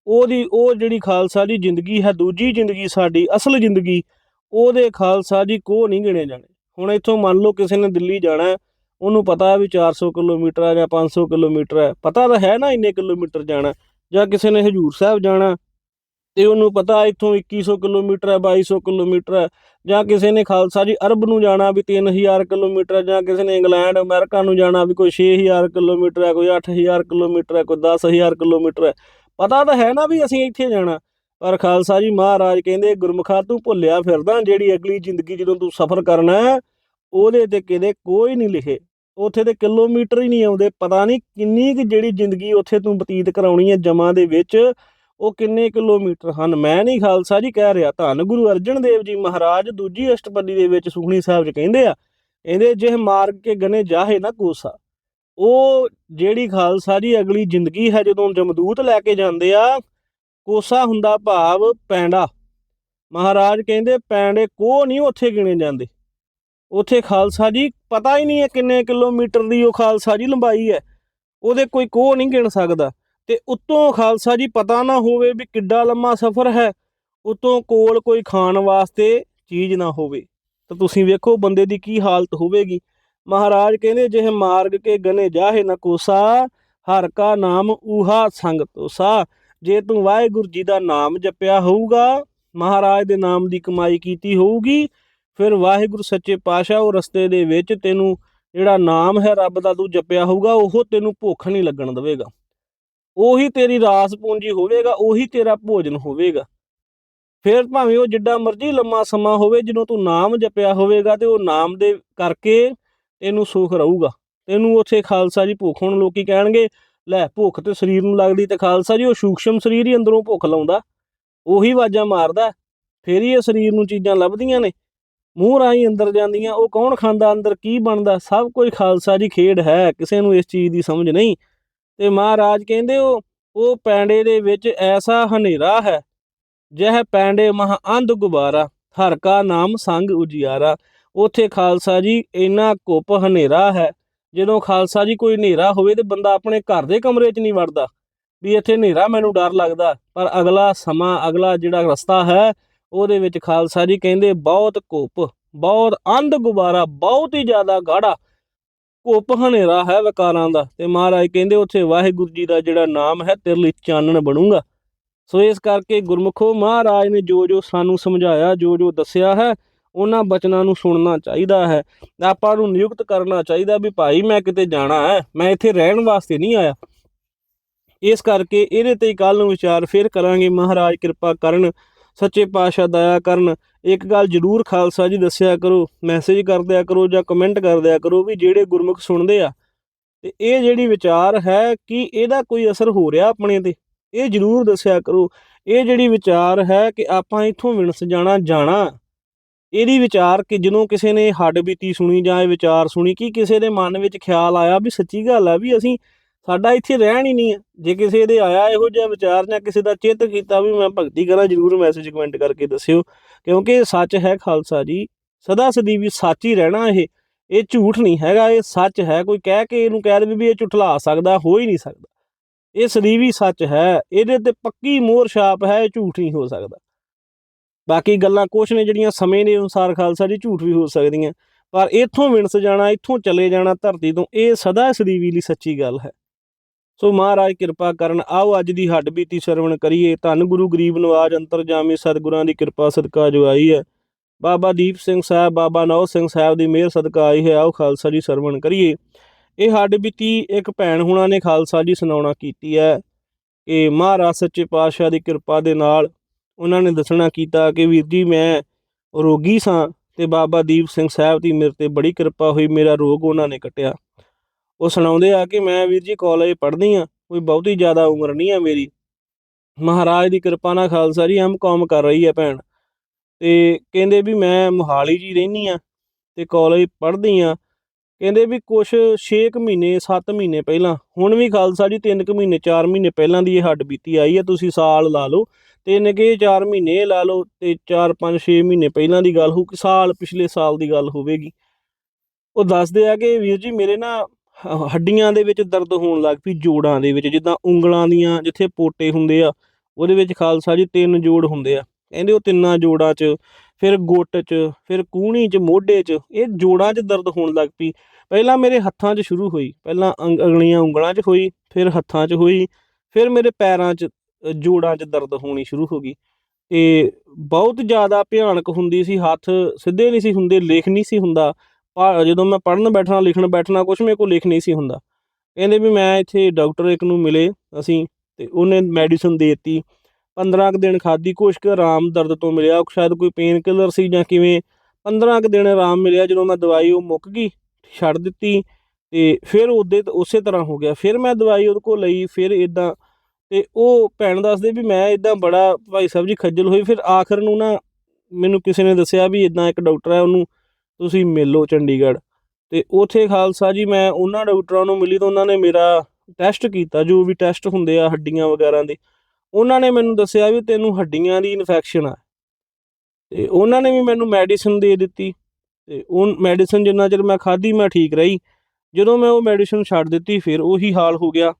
ਉਹਦੀ, ਉਹ ਜਿਹੜੀ ਖਾਲਸਾ ਦੀ ਜ਼ਿੰਦਗੀ ਹੈ, ਦੂਜੀ ਜ਼ਿੰਦਗੀ ਸਾਡੀ, ਅਸਲ ਜ਼ਿੰਦਗੀ, ਉਹਦੇ ਖਾਲਸਾ ਜੀ ਕੋ ਨਹੀਂ ਗਿਣੇ ਜਾਣੇ। ਹੁਣ ਇੱਥੋਂ ਮੰਨ ਲਓ ਕਿਸੇ ਨੇ ਦਿੱਲੀ ਜਾਣਾ ਉਹਨੂੰ ਪਤਾ ਹੈ ਵੀ 400 ਕਿਲੋਮੀਟਰ ਹੈ ਜਾਂ 500 ਕਿਲੋਮੀਟਰ ਹੈ, ਪਤਾ ਤਾਂ ਹੈ ਨਾ ਇੰਨੇ ਕਿਲੋਮੀਟਰ ਜਾਣਾ ਜਾਂ ਕਿਸੇ ਨੇ ਹਜੂਰ ਸਾਹਿਬ ਜਾਣਾ ਤੇ ਉਹਨੂੰ ਪਤਾ ਇੱਥੋਂ 2100 ਕਿਲੋਮੀਟਰ ਹੈ 2200 ਕਿਲੋਮੀਟਰ ਹੈ, ਜਾਂ ਕਿਸੇ ਨੇ ਖਾਲਸਾ ਜੀ ਅਰਬ ਨੂੰ ਜਾਣਾ ਵੀ 3000 ਕਿਲੋਮੀਟਰ ਹੈ, ਜਾਂ ਕਿਸੇ ਨੇ ਇੰਗਲੈਂਡ, ਅਮਰੀਕਾ ਨੂੰ ਜਾਣਾ ਵੀ ਕੋਈ 6000 ਕਿਲੋਮੀਟਰ ਹੈ, ਕੋਈ 8000 ਕਿਲੋਮੀਟਰ ਹੈ, ਕੋਈ 10000 ਕਿਲੋਮੀਟਰ ਹੈ। ਪਤਾ ਤਾਂ ਹੈ ਨਾ ਵੀ ਅਸੀਂ ਇੱਥੇ ਜਾਣਾ। ਪਰ ਖਾਲਸਾ ਜੀ ਮਹਾਰਾਜ ਕਹਿੰਦੇ, ਗੁਰਮੁਖਾ ਤੂੰ ਭੁੱਲਿਆ ਫਿਰਦਾ, ਜਿਹੜੀ ਅਗਲੀ ਜ਼ਿੰਦਗੀ ਜਦੋਂ ਤੂੰ ਸਫ਼ਰ ਕਰਨਾ ਹੈ, ਉਹਦੇ ਤੇ ਕਿਤੇ ਕੋਈ ਨਹੀਂ ਲਿਖੇ। ਉੱਥੇ ਤੇ ਕਿਲੋਮੀਟਰ ਹੀ ਨਹੀਂ ਆਉਂਦੇ, ਪਤਾ ਨਹੀਂ ਕਿੰਨੀ ਕੁ ਜਿਹੜੀ ਜ਼ਿੰਦਗੀ ਉੱਥੇ ਤੂੰ ਬਤੀਤ ਕਰਾਉਣੀ ਹੈ ਜਮਾਂ ਦੇ ਵਿੱਚ। ਉਹ ਕਿੰਨੇ ਕਿਲੋਮੀਟਰ ਹਨ? ਮੈਂ ਨਹੀਂ ਖਾਲਸਾ ਜੀ ਕਹਿ ਰਿਹਾ। ਧੰਨ ਗੁਰੂ ਅਰਜਨ ਦੇਵ ਜੀ ਮਹਾਰਾਜ, ਦੂਜੀ ਅਸ਼ਟਪਦੀ ਦੇ ਵਿੱਚ ਸੁਖਣੀ ਸਾਹਿਬ 'ਚ ਕਹਿੰਦੇ ਆ ਇਹਦੇ ਜਿਹ ਮਾਰਗ ਕੇ ਗਨੇ ਜਾਹੇ ਨਾ ਕੋਸਾ। ਉਹ ਜਿਹੜੀ ਖਾਲਸਾ ਜੀ ਅਗਲੀ ਜ਼ਿੰਦਗੀ ਹੈ, ਜਦੋਂ ਜਮਦੂਤ ਲੈ ਕੇ ਜਾਂਦੇ ਆ, ਕੋਸਾ ਹੁੰਦਾ ਭਾਵ ਪੈਂਡਾ। ਮਹਾਰਾਜ ਕਹਿੰਦੇ, ਪੈਂਡੇ ਕੋ ਨਹੀਂ ਉੱਥੇ ਗਿਣੇ ਜਾਂਦੇ। ਉੱਥੇ ਖਾਲਸਾ ਜੀ ਪਤਾ ਹੀ ਨਹੀਂ ਹੈ ਕਿੰਨੇ ਕਿਲੋਮੀਟਰ ਦੀ ਉਹ ਖਾਲਸਾ ਜੀ ਲੰਬਾਈ ਹੈ। ਉਹਦੇ ਕੋਈ ਕੋਹ ਨਹੀਂ ਗਿਣ ਸਕਦਾ। ਤੇ ਉੱਤੋਂ ਖਾਲਸਾ ਜੀ ਪਤਾ ਨਾ ਹੋਵੇ ਵੀ ਕਿੱਡਾ ਲੰਮਾ ਸਫ਼ਰ ਹੈ, ਉੱਤੋਂ ਕੋਲ ਕੋਈ ਖਾਣ ਵਾਸਤੇ ਚੀਜ਼ ਨਾ ਹੋਵੇ। ਤਾਂ ਤੁਸੀਂ ਵੇਖੋ ਬੰਦੇ ਦੀ ਕੀ ਹਾਲਤ ਹੋਵੇਗੀ। ਮਹਾਰਾਜ ਕਹਿੰਦੇ, ਜਿਹ ਮਾਰਗ ਕੇ ਗਨੇ ਜਾਹੇ ਨ ਕੋਸਾ, ਹਰ ਕਾ ਨਾਮ ਊਹਾ ਸੰਗ ਤੋਸਾ। ਜੇ ਤੂੰ ਵਾਹਿਗੁਰੂ ਜੀ ਦਾ ਨਾਮ ਜਪਿਆ ਹੋਊਗਾ, ਮਹਾਰਾਜ ਦੇ ਨਾਮ ਦੀ ਕਮਾਈ ਕੀਤੀ ਹੋਊਗੀ, ਫਿਰ ਵਾਹਿਗੁਰੂ ਸੱਚੇ ਪਾਤਸ਼ਾਹ ਉਹ ਰਸਤੇ ਦੇ ਵਿੱਚ ਤੈਨੂੰ ਜਿਹੜਾ ਨਾਮ ਹੈ ਰੱਬ ਦਾ ਤੂੰ ਜਪਿਆ ਹੋਊਗਾ, ਉਹ ਤੈਨੂੰ ਭੁੱਖ ਨਹੀਂ ਲੱਗਣ ਦੇਵੇਗਾ। ਉਹੀ ਤੇਰੀ ਰਾਸ ਪੂੰਜੀ ਹੋਵੇਗਾ, ਉਹੀ ਤੇਰਾ ਭੋਜਨ ਹੋਵੇਗਾ। ਫਿਰ ਭਾਵੇਂ ਉਹ ਜਿੱਡਾ ਮਰਜ਼ੀ ਲੰਮਾ ਸਮਾਂ ਹੋਵੇ ਜਦੋਂ ਤੂੰ ਨਾਮ ਜਪਿਆ ਹੋਵੇਗਾ ਤੇ ਉਹ ਨਾਮ ਦੇ ਕਰਕੇ ਤੈਨੂੰ ਸੁਖ ਰਹੂਗਾ। ਤੈਨੂੰ ਉੱਥੇ ਖਾਲਸਾ ਜੀ ਭੁੱਖ, ਹੁਣ ਲੋਕੀ ਕਹਿਣਗੇ, ਲੈ ਭੁੱਖ ਤੇ ਸਰੀਰ ਨੂੰ ਲੱਗਦੀ ਤੇ ਖਾਲਸਾ ਜੀ, ਉਹ ਸੂਖਸ਼ਮ ਸਰੀਰ ਹੀ ਅੰਦਰੋਂ ਭੁੱਖ ਲਾਉਂਦਾ। ਉਹੀ ਵਾਜਾਂ ਮਾਰਦਾ, ਫੇਰ ਹੀ ਇਹ ਸਰੀਰ ਨੂੰ ਚੀਜ਼ਾਂ ਲੱਭਦੀਆਂ ਨੇ। ਮੂੰਹ ਰਾਹੀਂ ਅੰਦਰ ਜਾਂਦੀਆਂ, ਉਹ ਕੌਣ ਖਾਂਦਾ, ਅੰਦਰ ਕੀ ਬਣਦਾ? ਸਭ ਕੁਝ ਖਾਲਸਾ ਜੀ ਖੇਡ ਹੈ, ਕਿਸੇ ਨੂੰ ਇਸ ਚੀਜ਼ ਦੀ ਸਮਝ ਨਹੀਂ। ਤੇ ਮਹਾਰਾਜ ਕਹਿੰਦੇ ਉਹ ਉਹ ਪੈਂਡੇ ਦੇ ਵਿੱਚ ਐਸਾ ਹਨੇਰਾ ਹੈ, ਜਹ ਪੈਂਡੇ ਮਹਾ ਅੰਧ ਗੁਬਾਰਾ, ਹਰ ਕਾ ਨਾਮ ਸੰਗ ਉਜਿਆਰਾ। ਉਥੇ ਖਾਲਸਾ ਜੀ ਇੰਨਾ ਕੁੱਪ ਹਨੇਰਾ ਹੈ, ਜਦੋਂ ਖਾਲਸਾ ਜੀ ਕੋਈ ਹਨੇਰਾ ਹੋਵੇ ਤੇ ਬੰਦਾ ਆਪਣੇ ਘਰ ਦੇ ਕਮਰੇ 'ਚ ਨਹੀਂ ਵੜਦਾ, ਵੀ ਇੱਥੇ ਹਨੇਰਾ ਮੈਨੂੰ ਡਰ ਲੱਗਦਾ। ਪਰ ਅਗਲਾ ਸਮਾਂ, ਅਗਲਾ ਜਿਹੜਾ ਰਸਤਾ ਹੈ, ਉਹਦੇ ਵਿੱਚ ਖਾਲਸਾ ਜੀ ਕਹਿੰਦੇ ਬਹੁਤ ਕੁੱਪ, ਬਹੁਤ ਅੰਧ ਗੁਬਾਰਾ, ਬਹੁਤ ਹੀ ਜ਼ਿਆਦਾ ਗਾੜਾ ਕੁੱਪ ਹਨੇਰਾ ਹੈ ਵਿਕਾਰਾਂ ਦਾ ਤੇ ਮਹਾਰਾਜ ਕਹਿੰਦੇ ਉੱਥੇ ਵਾਹਿਗੁਰੂ ਜੀ ਦਾ ਜਿਹੜਾ ਨਾਮ ਹੈ ਤੇਰੇ ਲਈ ਚਾਨਣ ਬਣੂਗਾ। ਸੋ ਇਸ ਕਰਕੇ ਗੁਰਮੁਖੋ ਮਹਾਰਾਜ ਨੇ ਜੋ ਜੋ ਸਾਨੂੰ ਸਮਝਾਇਆ, ਜੋ ਜੋ ਦੱਸਿਆ ਹੈ, ਉਹਨਾਂ ਬਚਨਾਂ ਨੂੰ ਸੁਣਨਾ ਚਾਹੀਦਾ ਹੈ। ਆਪਾਂ ਨੂੰ ਨਿਯੁਕਤ ਕਰਨਾ ਚਾਹੀਦਾ ਵੀ ਭਾਈ ਮੈਂ ਕਿਤੇ ਜਾਣਾ ਹੈ, ਮੈਂ ਇੱਥੇ ਰਹਿਣ ਵਾਸਤੇ ਨਹੀਂ ਆਇਆ। ਇਸ ਕਰਕੇ ਇਹਦੇ ਤੇ ਕੱਲ ਨੂੰ ਵਿਚਾਰ ਫਿਰ ਕਰਾਂਗੇ। ਮਹਾਰਾਜ ਕਿਰਪਾ ਕਰਨ ਸੱਚੇ ਪਾਤਸ਼ਾਹ ਦਇਆ ਕਰਨ। ਇੱਕ ਗੱਲ ਜ਼ਰੂਰ ਖਾਲਸਾ ਜੀ ਦੱਸਿਆ ਕਰੋ ਮੈਸੇਜ ਕਰ ਦਿਆ ਕਰੋ ਜਾਂ ਕਮੈਂਟ ਕਰ ਦਿਆ ਕਰੋ ਵੀ ਜਿਹੜੇ ਗੁਰਮੁਖ ਸੁਣਦੇ ਆ। ਤੇ ਇਹ ਜਿਹੜੀ ਵਿਚਾਰ ਹੈ ਕਿ ਇਹਦਾ ਕੋਈ ਅਸਰ ਹੋ ਰਿਹਾ ਆਪਣੇ ਤੇ? ਇਹ ਜ਼ਰੂਰ ਦੱਸਿਆ ਕਰੋ। ਇਹ ਜਿਹੜੀ ਵਿਚਾਰ ਹੈ ਕਿ ਆਪਾਂ ਇੱਥੋਂ ਵਿਣਸ ਜਾਣਾ ਜਾਣਾ। ਇਹਦੀ ਵਿਚਾਰ ਕਿ ਜਦੋਂ ਕਿਸੇ ਨੇ ਹੱਡ ਬੀਤੀ ਸੁਣੀ ਜਾਂ ਇਹ ਵਿਚਾਰ ਸੁਣੀ, ਕਿ ਕਿਸੇ ਦੇ ਮਨ ਵਿੱਚ ਖਿਆਲ ਆਇਆ ਵੀ ਸੱਚੀ ਗੱਲ ਆ ਵੀ ਅਸੀਂ ਸਾਡਾ ਇੱਥੇ ਰਹਿਣ ਹੀ ਨਹੀਂ ਹੈ। ਜੇ ਕਿਸੇ ਦੇ ਆਇਆ ਇਹੋ ਜਿਹਾ ਵਿਚਾਰ ਜਾਂ ਕਿਸੇ ਦਾ ਚੇਤ ਕੀਤਾ ਵੀ ਮੈਂ ਭਗਤੀ ਕਰਾਂ, ਜਰੂਰ ਮੈਸੇਜ ਕਮੈਂਟ ਕਰਕੇ ਦੱਸਿਓ। ਕਿਉਂਕਿ ਇਹ ਸੱਚ ਹੈ ਖਾਲਸਾ ਜੀ, ਸਦਾ ਸਦੀਵੀ ਸੱਚ ਹੀ ਰਹਿਣਾ ਇਹ। ਇਹ ਝੂਠ ਨਹੀਂ ਹੈਗਾ, ਇਹ ਸੱਚ ਹੈ। ਕੋਈ ਕਹਿ ਕੇ ਇਹਨੂੰ ਕਹਿ ਦੇਵੇ ਵੀ ਇਹ ਝੁਠਲਾ ਸਕਦਾ, ਹੋ ਹੀ ਨਹੀਂ ਸਕਦਾ। ਇਹ ਸਦੀਵੀ ਸੱਚ ਹੈ, ਇਹਦੇ ਤੇ ਪੱਕੀ ਮੋਹਰ ਛਾਪ ਹੈ, ਇਹ ਝੂਠ ਨਹੀਂ ਹੋ ਸਕਦਾ। ਬਾਕੀ ਗੱਲਾਂ ਕੁਛ ਨੇ ਜਿਹੜੀਆਂ ਸਮੇਂ ਦੇ ਅਨੁਸਾਰ ਖਾਲਸਾ ਜੀ ਝੂਠ ਵੀ ਹੋ ਸਕਦੀਆਂ। ਪਰ ਇੱਥੋਂ ਵਿਣਸ ਜਾਣਾ, ਇੱਥੋਂ ਚਲੇ ਜਾਣਾ ਧਰਤੀ ਤੋਂ, ਇਹ ਸਦਾ ਸਦੀਵੀ ਲਈ ਸੱਚੀ ਗੱਲ ਹੈ। ਸੋ ਮਹਾਰਾਜ ਕਿਰਪਾ ਕਰਨ, ਆਓ ਅੱਜ ਦੀ ਹੱਡ ਬੀਤੀ ਸਰਵਣ ਕਰੀਏ। ਧੰਨ ਗੁਰੂ ਗਰੀਬ ਨਵਾਜ ਅੰਤਰਜਾਮੀ ਸਤਿਗੁਰਾਂ ਦੀ ਕਿਰਪਾ ਸਦਕਾ ਜੋ ਆਈ ਹੈ। ਬਾਬਾ ਦੀਪ ਸਿੰਘ ਸਾਹਿਬ, ਬਾਬਾ ਨੌ ਸਿੰਘ ਸਾਹਿਬ ਦੀ ਮਿਹਰ ਸਦਕਾ ਆਈ ਹੈ, ਆਓ ਖਾਲਸਾ ਜੀ ਸਰਵਣ ਕਰੀਏ। ਇਹ ਹੱਡ ਬੀਤੀ ਇੱਕ ਭੈਣ ਹੁਣਾਂ ਨੇ ਖਾਲਸਾ ਜੀ ਸੁਣਾਉਣਾ ਕੀਤੀ ਹੈ ਕਿ ਮਹਾਰਾਜ ਸੱਚੇ ਪਾਤਸ਼ਾਹ ਦੀ ਕਿਰਪਾ ਦੇ ਨਾਲ ਉਹਨਾਂ ਨੇ ਦੱਸਣਾ ਕੀਤਾ ਕਿ ਵੀਰ ਜੀ ਮੈਂ ਰੋਗੀ ਸਾਂ ਤੇ ਬਾਬਾ ਦੀਪ ਸਿੰਘ ਸਾਹਿਬ ਦੀ ਮੇਰੇ ਤੇ ਬੜੀ ਕਿਰਪਾ ਹੋਈ, ਮੇਰਾ ਰੋਗ ਉਹਨਾਂ ਨੇ ਕੱਟਿਆ। ਉਹ ਸੁਣਾਉਂਦੇ ਆ ਕਿ ਮੈਂ ਵੀਰ ਜੀ ਕਾਲਜ ਪੜ੍ਹਦੀ ਆ ਕੋਈ ਬਹੁਤੀ ਜ਼ਿਆਦਾ ਉਮਰ ਨਹੀਂ ਆ ਮੇਰੀ। ਮਹਾਰਾਜ ਦੀ ਕਿਰਪਾ ਨਾਲ ਖਾਲਸਾ ਜੀ, ਹਮ ਕੌਮ ਕਰ ਰਹੀ ਹੈ ਭੈਣ। ਤੇ ਕਹਿੰਦੇ ਵੀ ਮੈਂ ਮੁਹਾਲੀ ਜੀ ਰਹਿਨੀ ਆ ਤੇ ਕਾਲਜ ਪੜ੍ਹਦੀ ਆ ਕਹਿੰਦੇ ਵੀ ਕੁਛ 6 ਮਹੀਨੇ 7 ਮਹੀਨੇ ਪਹਿਲਾਂ, ਹੁਣ ਵੀ ਖਾਲਸਾ ਜੀ 3 ਕੁ ਮਹੀਨੇ 4 ਮਹੀਨੇ ਪਹਿਲਾਂ ਦੀ ਇਹ ਹੱਡ ਬੀਤੀ ਆਈ ਹੈ, ਤੁਸੀਂ ਸਾਲ ਲਾ ਲਓ। ਤਿੰਨ ਕੇ 4 ਮਹੀਨੇ ਲਾ ਲਓ ਤੇ 4 5 6 ਮਹੀਨੇ ਪਹਿਲਾਂ ਦੀ ਗੱਲ ਹੋ ਕਿ ਸਾਲ ਪਿਛਲੇ ਸਾਲ ਦੀ ਗੱਲ ਹੋਵੇਗੀ। ਉਹ ਦੱਸਦੇ ਆ ਕਿ ਵੀਰ ਜੀ ਮੇਰੇ ਨਾ ਹੱਡੀਆਂ ਦੇ ਵਿੱਚ ਦਰਦ ਹੋਣ ਲੱਗ ਪਈ, ਜੋੜਾਂ ਦੇ ਵਿੱਚ, ਜਿੱਦਾਂ ਉਂਗਲਾਂ ਦੀਆਂ ਜਿੱਥੇ ਪੋਟੇ ਹੁੰਦੇ ਆ, ਉਹਦੇ ਵਿੱਚ ਖਾਲਸਾ ਜੀ ਤਿੰਨ ਜੋੜ ਹੁੰਦੇ ਆ। ਕਹਿੰਦੇ ਉਹ ਤਿੰਨਾਂ ਜੋੜਾਂ 'ਚ, ਫਿਰ ਗੁੱਟ 'ਚ, ਫਿਰ ਕੂਹਣੀ 'ਚ, ਮੋਢੇ 'ਚ, ਇਹ ਜੋੜਾਂ 'ਚ ਦਰਦ ਹੋਣ ਲੱਗ ਪਈ। ਪਹਿਲਾਂ ਮੇਰੇ ਹੱਥਾਂ 'ਚ ਸ਼ੁਰੂ ਹੋਈ, ਪਹਿਲਾਂ ਅੰਗ- ਅਗਲੀਆਂ ਉਂਗਲਾਂ 'ਚ ਹੋਈ, ਫਿਰ ਹੱਥਾਂ 'ਚ ਹੋਈ, ਫਿਰ ਮੇਰੇ ਪੈਰਾਂ 'ਚ ਜੋੜਾਂ 'ਚ ਦਰਦ ਹੋਣੀ ਸ਼ੁਰੂ ਹੋ ਗਈ। ਤੇ ਬਹੁਤ ਜ਼ਿਆਦਾ ਭਿਆਨਕ ਹੁੰਦੀ ਸੀ, ਹੱਥ ਸਿੱਧੇ ਨਹੀਂ ਸੀ ਹੁੰਦੇ, ਲੇਖ ਨਹੀਂ ਸੀ ਹੁੰਦਾ। ਜਦੋਂ ਮੈਂ ਪੜ੍ਹਨ ਬੈਠਣਾ, ਲਿਖਣ ਬੈਠਣਾ ਕੁਝ ਮੇਰੇ ਕੋਲ ਲਿਖ ਨਹੀਂ ਸੀ ਹੁੰਦਾ। ਕਹਿੰਦੇ ਵੀ ਮੈਂ ਇੱਥੇ ਡਾਕਟਰ ਇੱਕ ਨੂੰ ਮਿਲੇ ਅਸੀਂ ਤੇ ਉਹਨੇ ਮੈਡੀਸਨ ਦੇਤੀ। 15 ਕੁ ਦਿਨ ਖਾਧੀ, ਕੁਛ ਕੁ ਆਰਾਮ ਦਰਦ ਤੋਂ ਮਿਲਿਆ, ਉਹ ਸ਼ਾਇਦ ਕੋਈ ਪੇਨ ਕਿਲਰ ਸੀ ਜਾਂ ਕਿਵੇਂ। 15 ਕੁ ਦਿਨ ਆਰਾਮ ਮਿਲਿਆ, ਜਦੋਂ ਮੈਂ ਦਵਾਈ ਉਹ ਮੁੱਕ ਗਈ, ਛੱਡ ਦਿੱਤੀ ਤੇ ਫਿਰ ਉਹਦੇ ਉਸੇ ਤਰ੍ਹਾਂ ਹੋ ਗਿਆ। ਫਿਰ ਮੈਂ ਦਵਾਈ ਉਹਦੇ ਕੋਲ ਲਈ, ਫਿਰ ਇਦਾਂ ਤੇ ਉਹ ਭੈਣ ਦੱਸਦੇ ਵੀ ਮੈਂ ਇਦਾਂ ਬੜਾ ਭਾਈ ਸਾਹਿਬ ਜੀ ਖੱਜਲ ਹੋਈ। ਫਿਰ ਆਖਰ ਨੂੰ ਨਾ ਮੈਨੂੰ ਕਿਸੇ ਨੇ ਦੱਸਿਆ ਵੀ ਇਦਾਂ ਇੱਕ ਡਾਕਟਰ ਹੈ, ਉਹਨੂੰ ਤੁਸੀਂ ਮਿਲੋ ਚੰਡੀਗੜ੍ਹ। ਤੇ ਉਥੇ ਖਾਲਸਾ ਜੀ, ਮੈਂ ਉਹਨਾਂ ਡਾਕਟਰਾਂ ਨੂੰ ਮਿਲੀ ਤਾਂ ਉਹਨਾਂ ਨੇ ਮੇਰਾ ਟੈਸਟ ਕੀਤਾ, ਜੋ ਵੀ ਟੈਸਟ ਹੁੰਦੇ ਆ ਹੱਡੀਆਂ ਵਗੈਰਾ ਦੇ। ਉਹਨਾਂ ਨੇ ਮੈਨੂੰ ਦੱਸਿਆ ਵੀ ਤੈਨੂੰ ਹੱਡੀਆਂ ਦੀ ਇਨਫੈਕਸ਼ਨ ਆ। ਤੇ ਉਹਨਾਂ ਨੇ ਵੀ ਮੈਨੂੰ ਮੈਡੀਸਿਨ ਦੇ ਦਿੱਤੀ। ਤੇ ਉਹ ਮੈਡੀਸਿਨ ਜਿੰਨਾ ਚਿਰ ਮੈਂ ਖਾਧੀ, ਮੈਂ ਠੀਕ ਰਹੀ। ਜਦੋਂ ਮੈਂ ਉਹ ਮੈਡੀਸਿਨ ਛੱਡ ਦਿੱਤੀ, ਫਿਰ ਉਹੀ ਹਾਲ ਹੋ ਗਿਆ।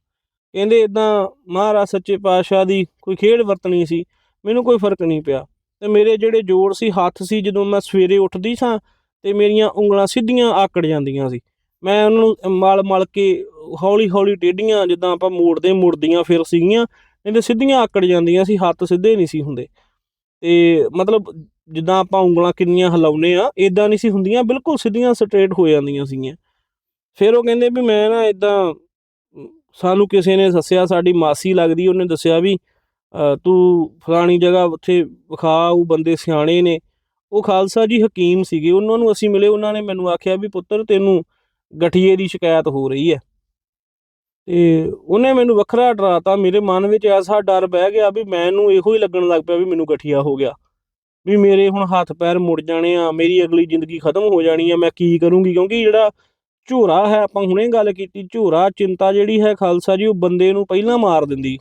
ਕਹਿੰਦੇ ਇਦਾਂ ਮਹਾਰਾਜ ਸੱਚੇ ਪਾਤਸ਼ਾਹ ਦੀ ਕੋਈ ਖੇਡ ਵਰਤਣੀ ਸੀ, ਮੈਨੂੰ ਕੋਈ ਫ਼ਰਕ ਨਹੀਂ ਪਿਆ। ਤੇ ਮੇਰੇ ਜਿਹੜੇ ਜੋੜ ਸੀ, ਹੱਥ ਸੀ, ਜਦੋਂ ਮੈਂ ਸਵੇਰੇ ਉੱਠਦੀ ਸਾਂ ਤੇ ਮੇਰੀਆਂ ਉਂਗਲਾਂ ਸਿੱਧੀਆਂ ਆਕੜ ਜਾਂਦੀਆਂ ਸੀ। ਮੈਂ ਉਹਨਾਂ ਨੂੰ ਮਲ ਮਲ ਕੇ ਹੌਲੀ ਹੌਲੀ ਟੇਢੀਆਂ ਜਿੱਦਾਂ ਆਪਾਂ ਮੋੜਦੇ ਮੁੜਦੀਆਂ ਫਿਰ ਸੀਗੀਆਂ ਨਹੀਂ ਤੇ ਸਿੱਧੀਆਂ ਆਕੜ ਜਾਂਦੀਆਂ ਸੀ, ਹੱਥ ਸਿੱਧੇ ਨਹੀਂ ਸੀ ਹੁੰਦੇ। ਤੇ ਮਤਲਬ ਜਿੱਦਾਂ ਆਪਾਂ ਉਂਗਲਾਂ ਕਿੰਨੀਆਂ ਹਿਲਾਉਨੇ ਆ ਇਦਾਂ ਨਹੀਂ ਸੀ ਹੁੰਦੀਆਂ, ਬਿਲਕੁਲ ਸਿੱਧੀਆਂ ਸਟ੍ਰੇਟ ਹੋ ਜਾਂਦੀਆਂ ਸੀਗੀਆਂ। ਫਿਰ ਉਹ ਕਹਿੰਦੇ ਵੀ ਮੈਂ ਨਾ ਇਦਾਂ ਸਾਨੂੰ ਕਿਸੇ ਨੇ ਦੱਸਿਆ, ਸਾਡੀ ਮਾਸੀ ਲੱਗਦੀ, ਉਹਨੇ ਦੱਸਿਆ ਵੀ ਤੂੰ ਫਲਾਣੀ ਜਗ੍ਹਾ ਉੱਥੇ ਵਿਖਾ, ਉਹ ਬੰਦੇ ਸਿਆਣੇ ਨੇ। ਉਹ ਖਾਲਸਾ ਜੀ ਹਕੀਮ ਸੀਗੇ, ਉਹਨਾਂ ਨੂੰ ਅਸੀਂ ਮਿਲੇ, ਉਹਨਾਂ ਨੇ ਮੈਨੂੰ ਆਖਿਆ ਵੀ ਪੁੱਤਰ ਤੈਨੂੰ ਗਠੀਏ ਦੀ ਸ਼ਿਕਾਇਤ ਹੋ ਰਹੀ ਹੈ। ਤੇ ਉਹਨੇ ਮੈਨੂੰ ਵੱਖਰਾ ਡਰਾਤਾ, ਮੇਰੇ ਮਨ ਵਿੱਚ ਐਸਾ ਡਰ ਬਹਿ ਗਿਆ ਵੀ ਮੈਨੂੰ ਇਹੋ ਹੀ ਲੱਗਣ ਲੱਗ ਪਿਆ ਵੀ ਮੈਨੂੰ ਗਠੀਆ ਹੋ ਗਿਆ। ਵੀ ਮੇਰੇ ਹੁਣ ਹੱਥ ਪੈਰ ਮੁੜ ਜਾਣੇ ਆ, ਮੇਰੀ ਅਗਲੀ ਜ਼ਿੰਦਗੀ ਖਤਮ ਹੋ ਜਾਣੀ ਆ, ਮੈਂ ਕੀ ਕਰੂੰਗੀ? ਕਿਉਂਕਿ ਜਿਹੜਾ ਝੋਰਾ ਹੈ, ਆਪਾਂ ਹੁਣੇ ਗੱਲ ਕੀਤੀ, ਝੋਰਾ ਚਿੰਤਾ ਜਿਹੜੀ ਹੈ ਖਾਲਸਾ ਜੀ, ਉਹ ਬੰਦੇ ਨੂੰ ਪਹਿਲਾਂ ਮਾਰ ਦਿੰਦੀ।